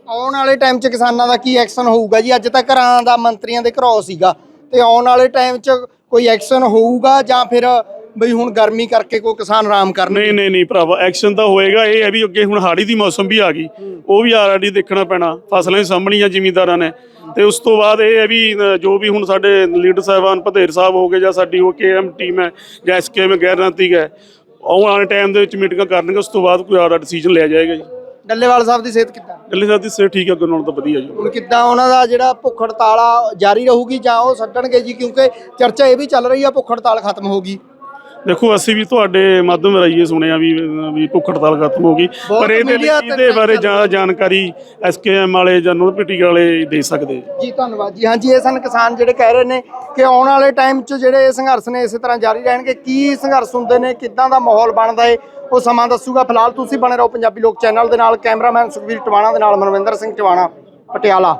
ਆਉਣ ਵਾਲੇ ਟਾਈਮ 'ਚ ਕਿਸਾਨਾਂ ਦਾ ਕੀ ਐਕਸ਼ਨ ਹੋਊਗਾ ਜੀ? ਅੱਜ ਤਾਂ ਘਰਾਂ ਦਾ ਮੰਤਰੀਆਂ ਦੇ ਘਰੋ ਸੀਗਾ ਤੇ ਆਉਣ ਵਾਲੇ ਟਾਈਮ 'ਚ ਕੋਈ ਐਕਸ਼ਨ ਹੋਊਗਾ ਜਾਂ ਫਿਰ ਬਈ ਹੁਣ ਗਰਮੀ ਕਰਕੇ ਕੋਈ ਕਿਸਾਨ ਆਰਾਮ ਕਰਨ ਨਹੀਂ ਨਹੀਂ ਨਹੀਂ ਭਰਾਵਾ ਐਕਸ਼ਨ ਤਾਂ ਹੋਏਗਾ ਇਹ ਹੈ ਵੀ ਅੱਗੇ ਹੁਣ ਹਾੜੀ ਦੀ ਮੌਸਮ ਵੀ ਆ ਗਈ। ਉਹ ਵੀ ਆਲਰੇਡੀ ਦੇਖਣਾ ਪੈਣਾ ਫਸਲਾਂ ਹੀ ਸਾਂਭਣੀਆਂ ਜ਼ਿਮੀਂਦਾਰਾਂ ਨੇ। ਤੇ ਉਸ ਤੋਂ ਬਾਅਦ ਇਹ ਹੈ ਵੀ ਜੋ ਵੀ ਹੁਣ ਸਾਡੇ ਲੀਡਰ ਸਾਹਿਬਾਨ ਪਧੇਰ ਸਾਹਿਬ ਹੋ ਗਏ ਜਾਂ ਸਾਡੀ ਉਹ ਕੇਐਮ ਟੀਮ ਹੈ ਜਾਂ ਐਸਕੇਐਮ ਗੈਰ ਰਾਜਨੀਤਿਕ ਹੈ ਆਉਣ ਵਾਲੇ ਟਾਈਮ ਦੇ ਵਿੱਚ ਮੀਟਿੰਗਾਂ ਕਰਨਗੇ ਉਸ ਤੋਂ ਬਾਅਦ ਕੋਈ ਆੜਾ ਡਿਸੀਜਨ ਲਿਆ ਜਾਏਗਾ ਜੀ। ਡੱਲੇਵਾਲ ਸਾਹਿਬ ਦੀ ਸਿਹਤ ਕਿੱਦਾਂ? ਗੱਲੇ ਸਾਹਿਬ ਦੀ ਸਿਰ ਠੀਕ ਹੈ ਅੱਗੇ ਨਾਲੋਂ ਤਾਂ ਵਧੀਆ ਜੀ। ਹੁਣ ਕਿੱਦਾਂ ਉਹਨਾਂ ਦਾ ਜਿਹੜਾ ਭੁੱਖ ਹੜਤਾਲ ਆ ਜਾਰੀ ਰਹੂਗੀ ਜਾਂ ਉਹ ਛੱਡਣਗੇ ਜੀ ਕਿਉਂਕਿ ਚਰਚਾ ਇਹ ਵੀ ਚੱਲ ਰਹੀ ਆ ਭੁੱਖ ਹੜਤਾਲ ਖਤਮ ਹੋਗੀ ਦੇਖੋ ਅਸੀਂ ਵੀ ਤੁਹਾਡੇ ਮਾਧਿਅਮ ਰਾਹੀਂ ਸੁਣਿਆ ਵੀ ਵੀ ਭੁੱਖ ਹੜਤਾਲ ਖਤਮ ਹੋ ਗਈ। ਪਰ ਇਹਦੇ ਲਈ ਇਹਦੇ ਬਾਰੇ ਜ਼ਿਆਦਾ ਜਾਣਕਾਰੀ ਐਸਕੇਐਮ ਵਾਲੇ ਜਾਂ ਨੋਟਪੀਟੀ ਵਾਲੇ ਦੇ ਸਕਦੇ ਜੀ ਧੰਨਵਾਦ ਜੀ। ਹਾਂਜੀ ਇਹ ਸਨ ਕਿਸਾਨ ਜਿਹੜੇ ਕਹਿ ਰਹੇ ਨੇ ਕਿ ਆਉਣ ਵਾਲੇ ਟਾਈਮ 'ਚ ਜਿਹੜੇ ਇਹ ਸੰਘਰਸ਼ ਨੇ ਇਸੇ ਤਰ੍ਹਾਂ ਜਾਰੀ ਰਹਿਣਗੇ। ਕੀ ਸੰਘਰਸ਼ ਹੁੰਦੇ ਨੇ ਕਿੱਦਾਂ ਦਾ ਮਾਹੌਲ ਬਣਦਾ ਏ ਉਹ ਸਮਾਂ ਦੱਸੂਗਾ। ਫਿਲਹਾਲ ਤੁਸੀਂ ਬਣੇ ਰਹੋ ਪੰਜਾਬੀ ਲੋਕ ਚੈਨਲ ਦੇ ਨਾਲ। ਕੈਮਰਾਮੈਨ ਸੁਖਵੀਰ ਟਵਾਣਾ ਦੇ ਨਾਲ ਮਨਵਿੰਦਰ ਸਿੰਘ ਟਵਾਣਾ ਪਟਿਆਲਾ।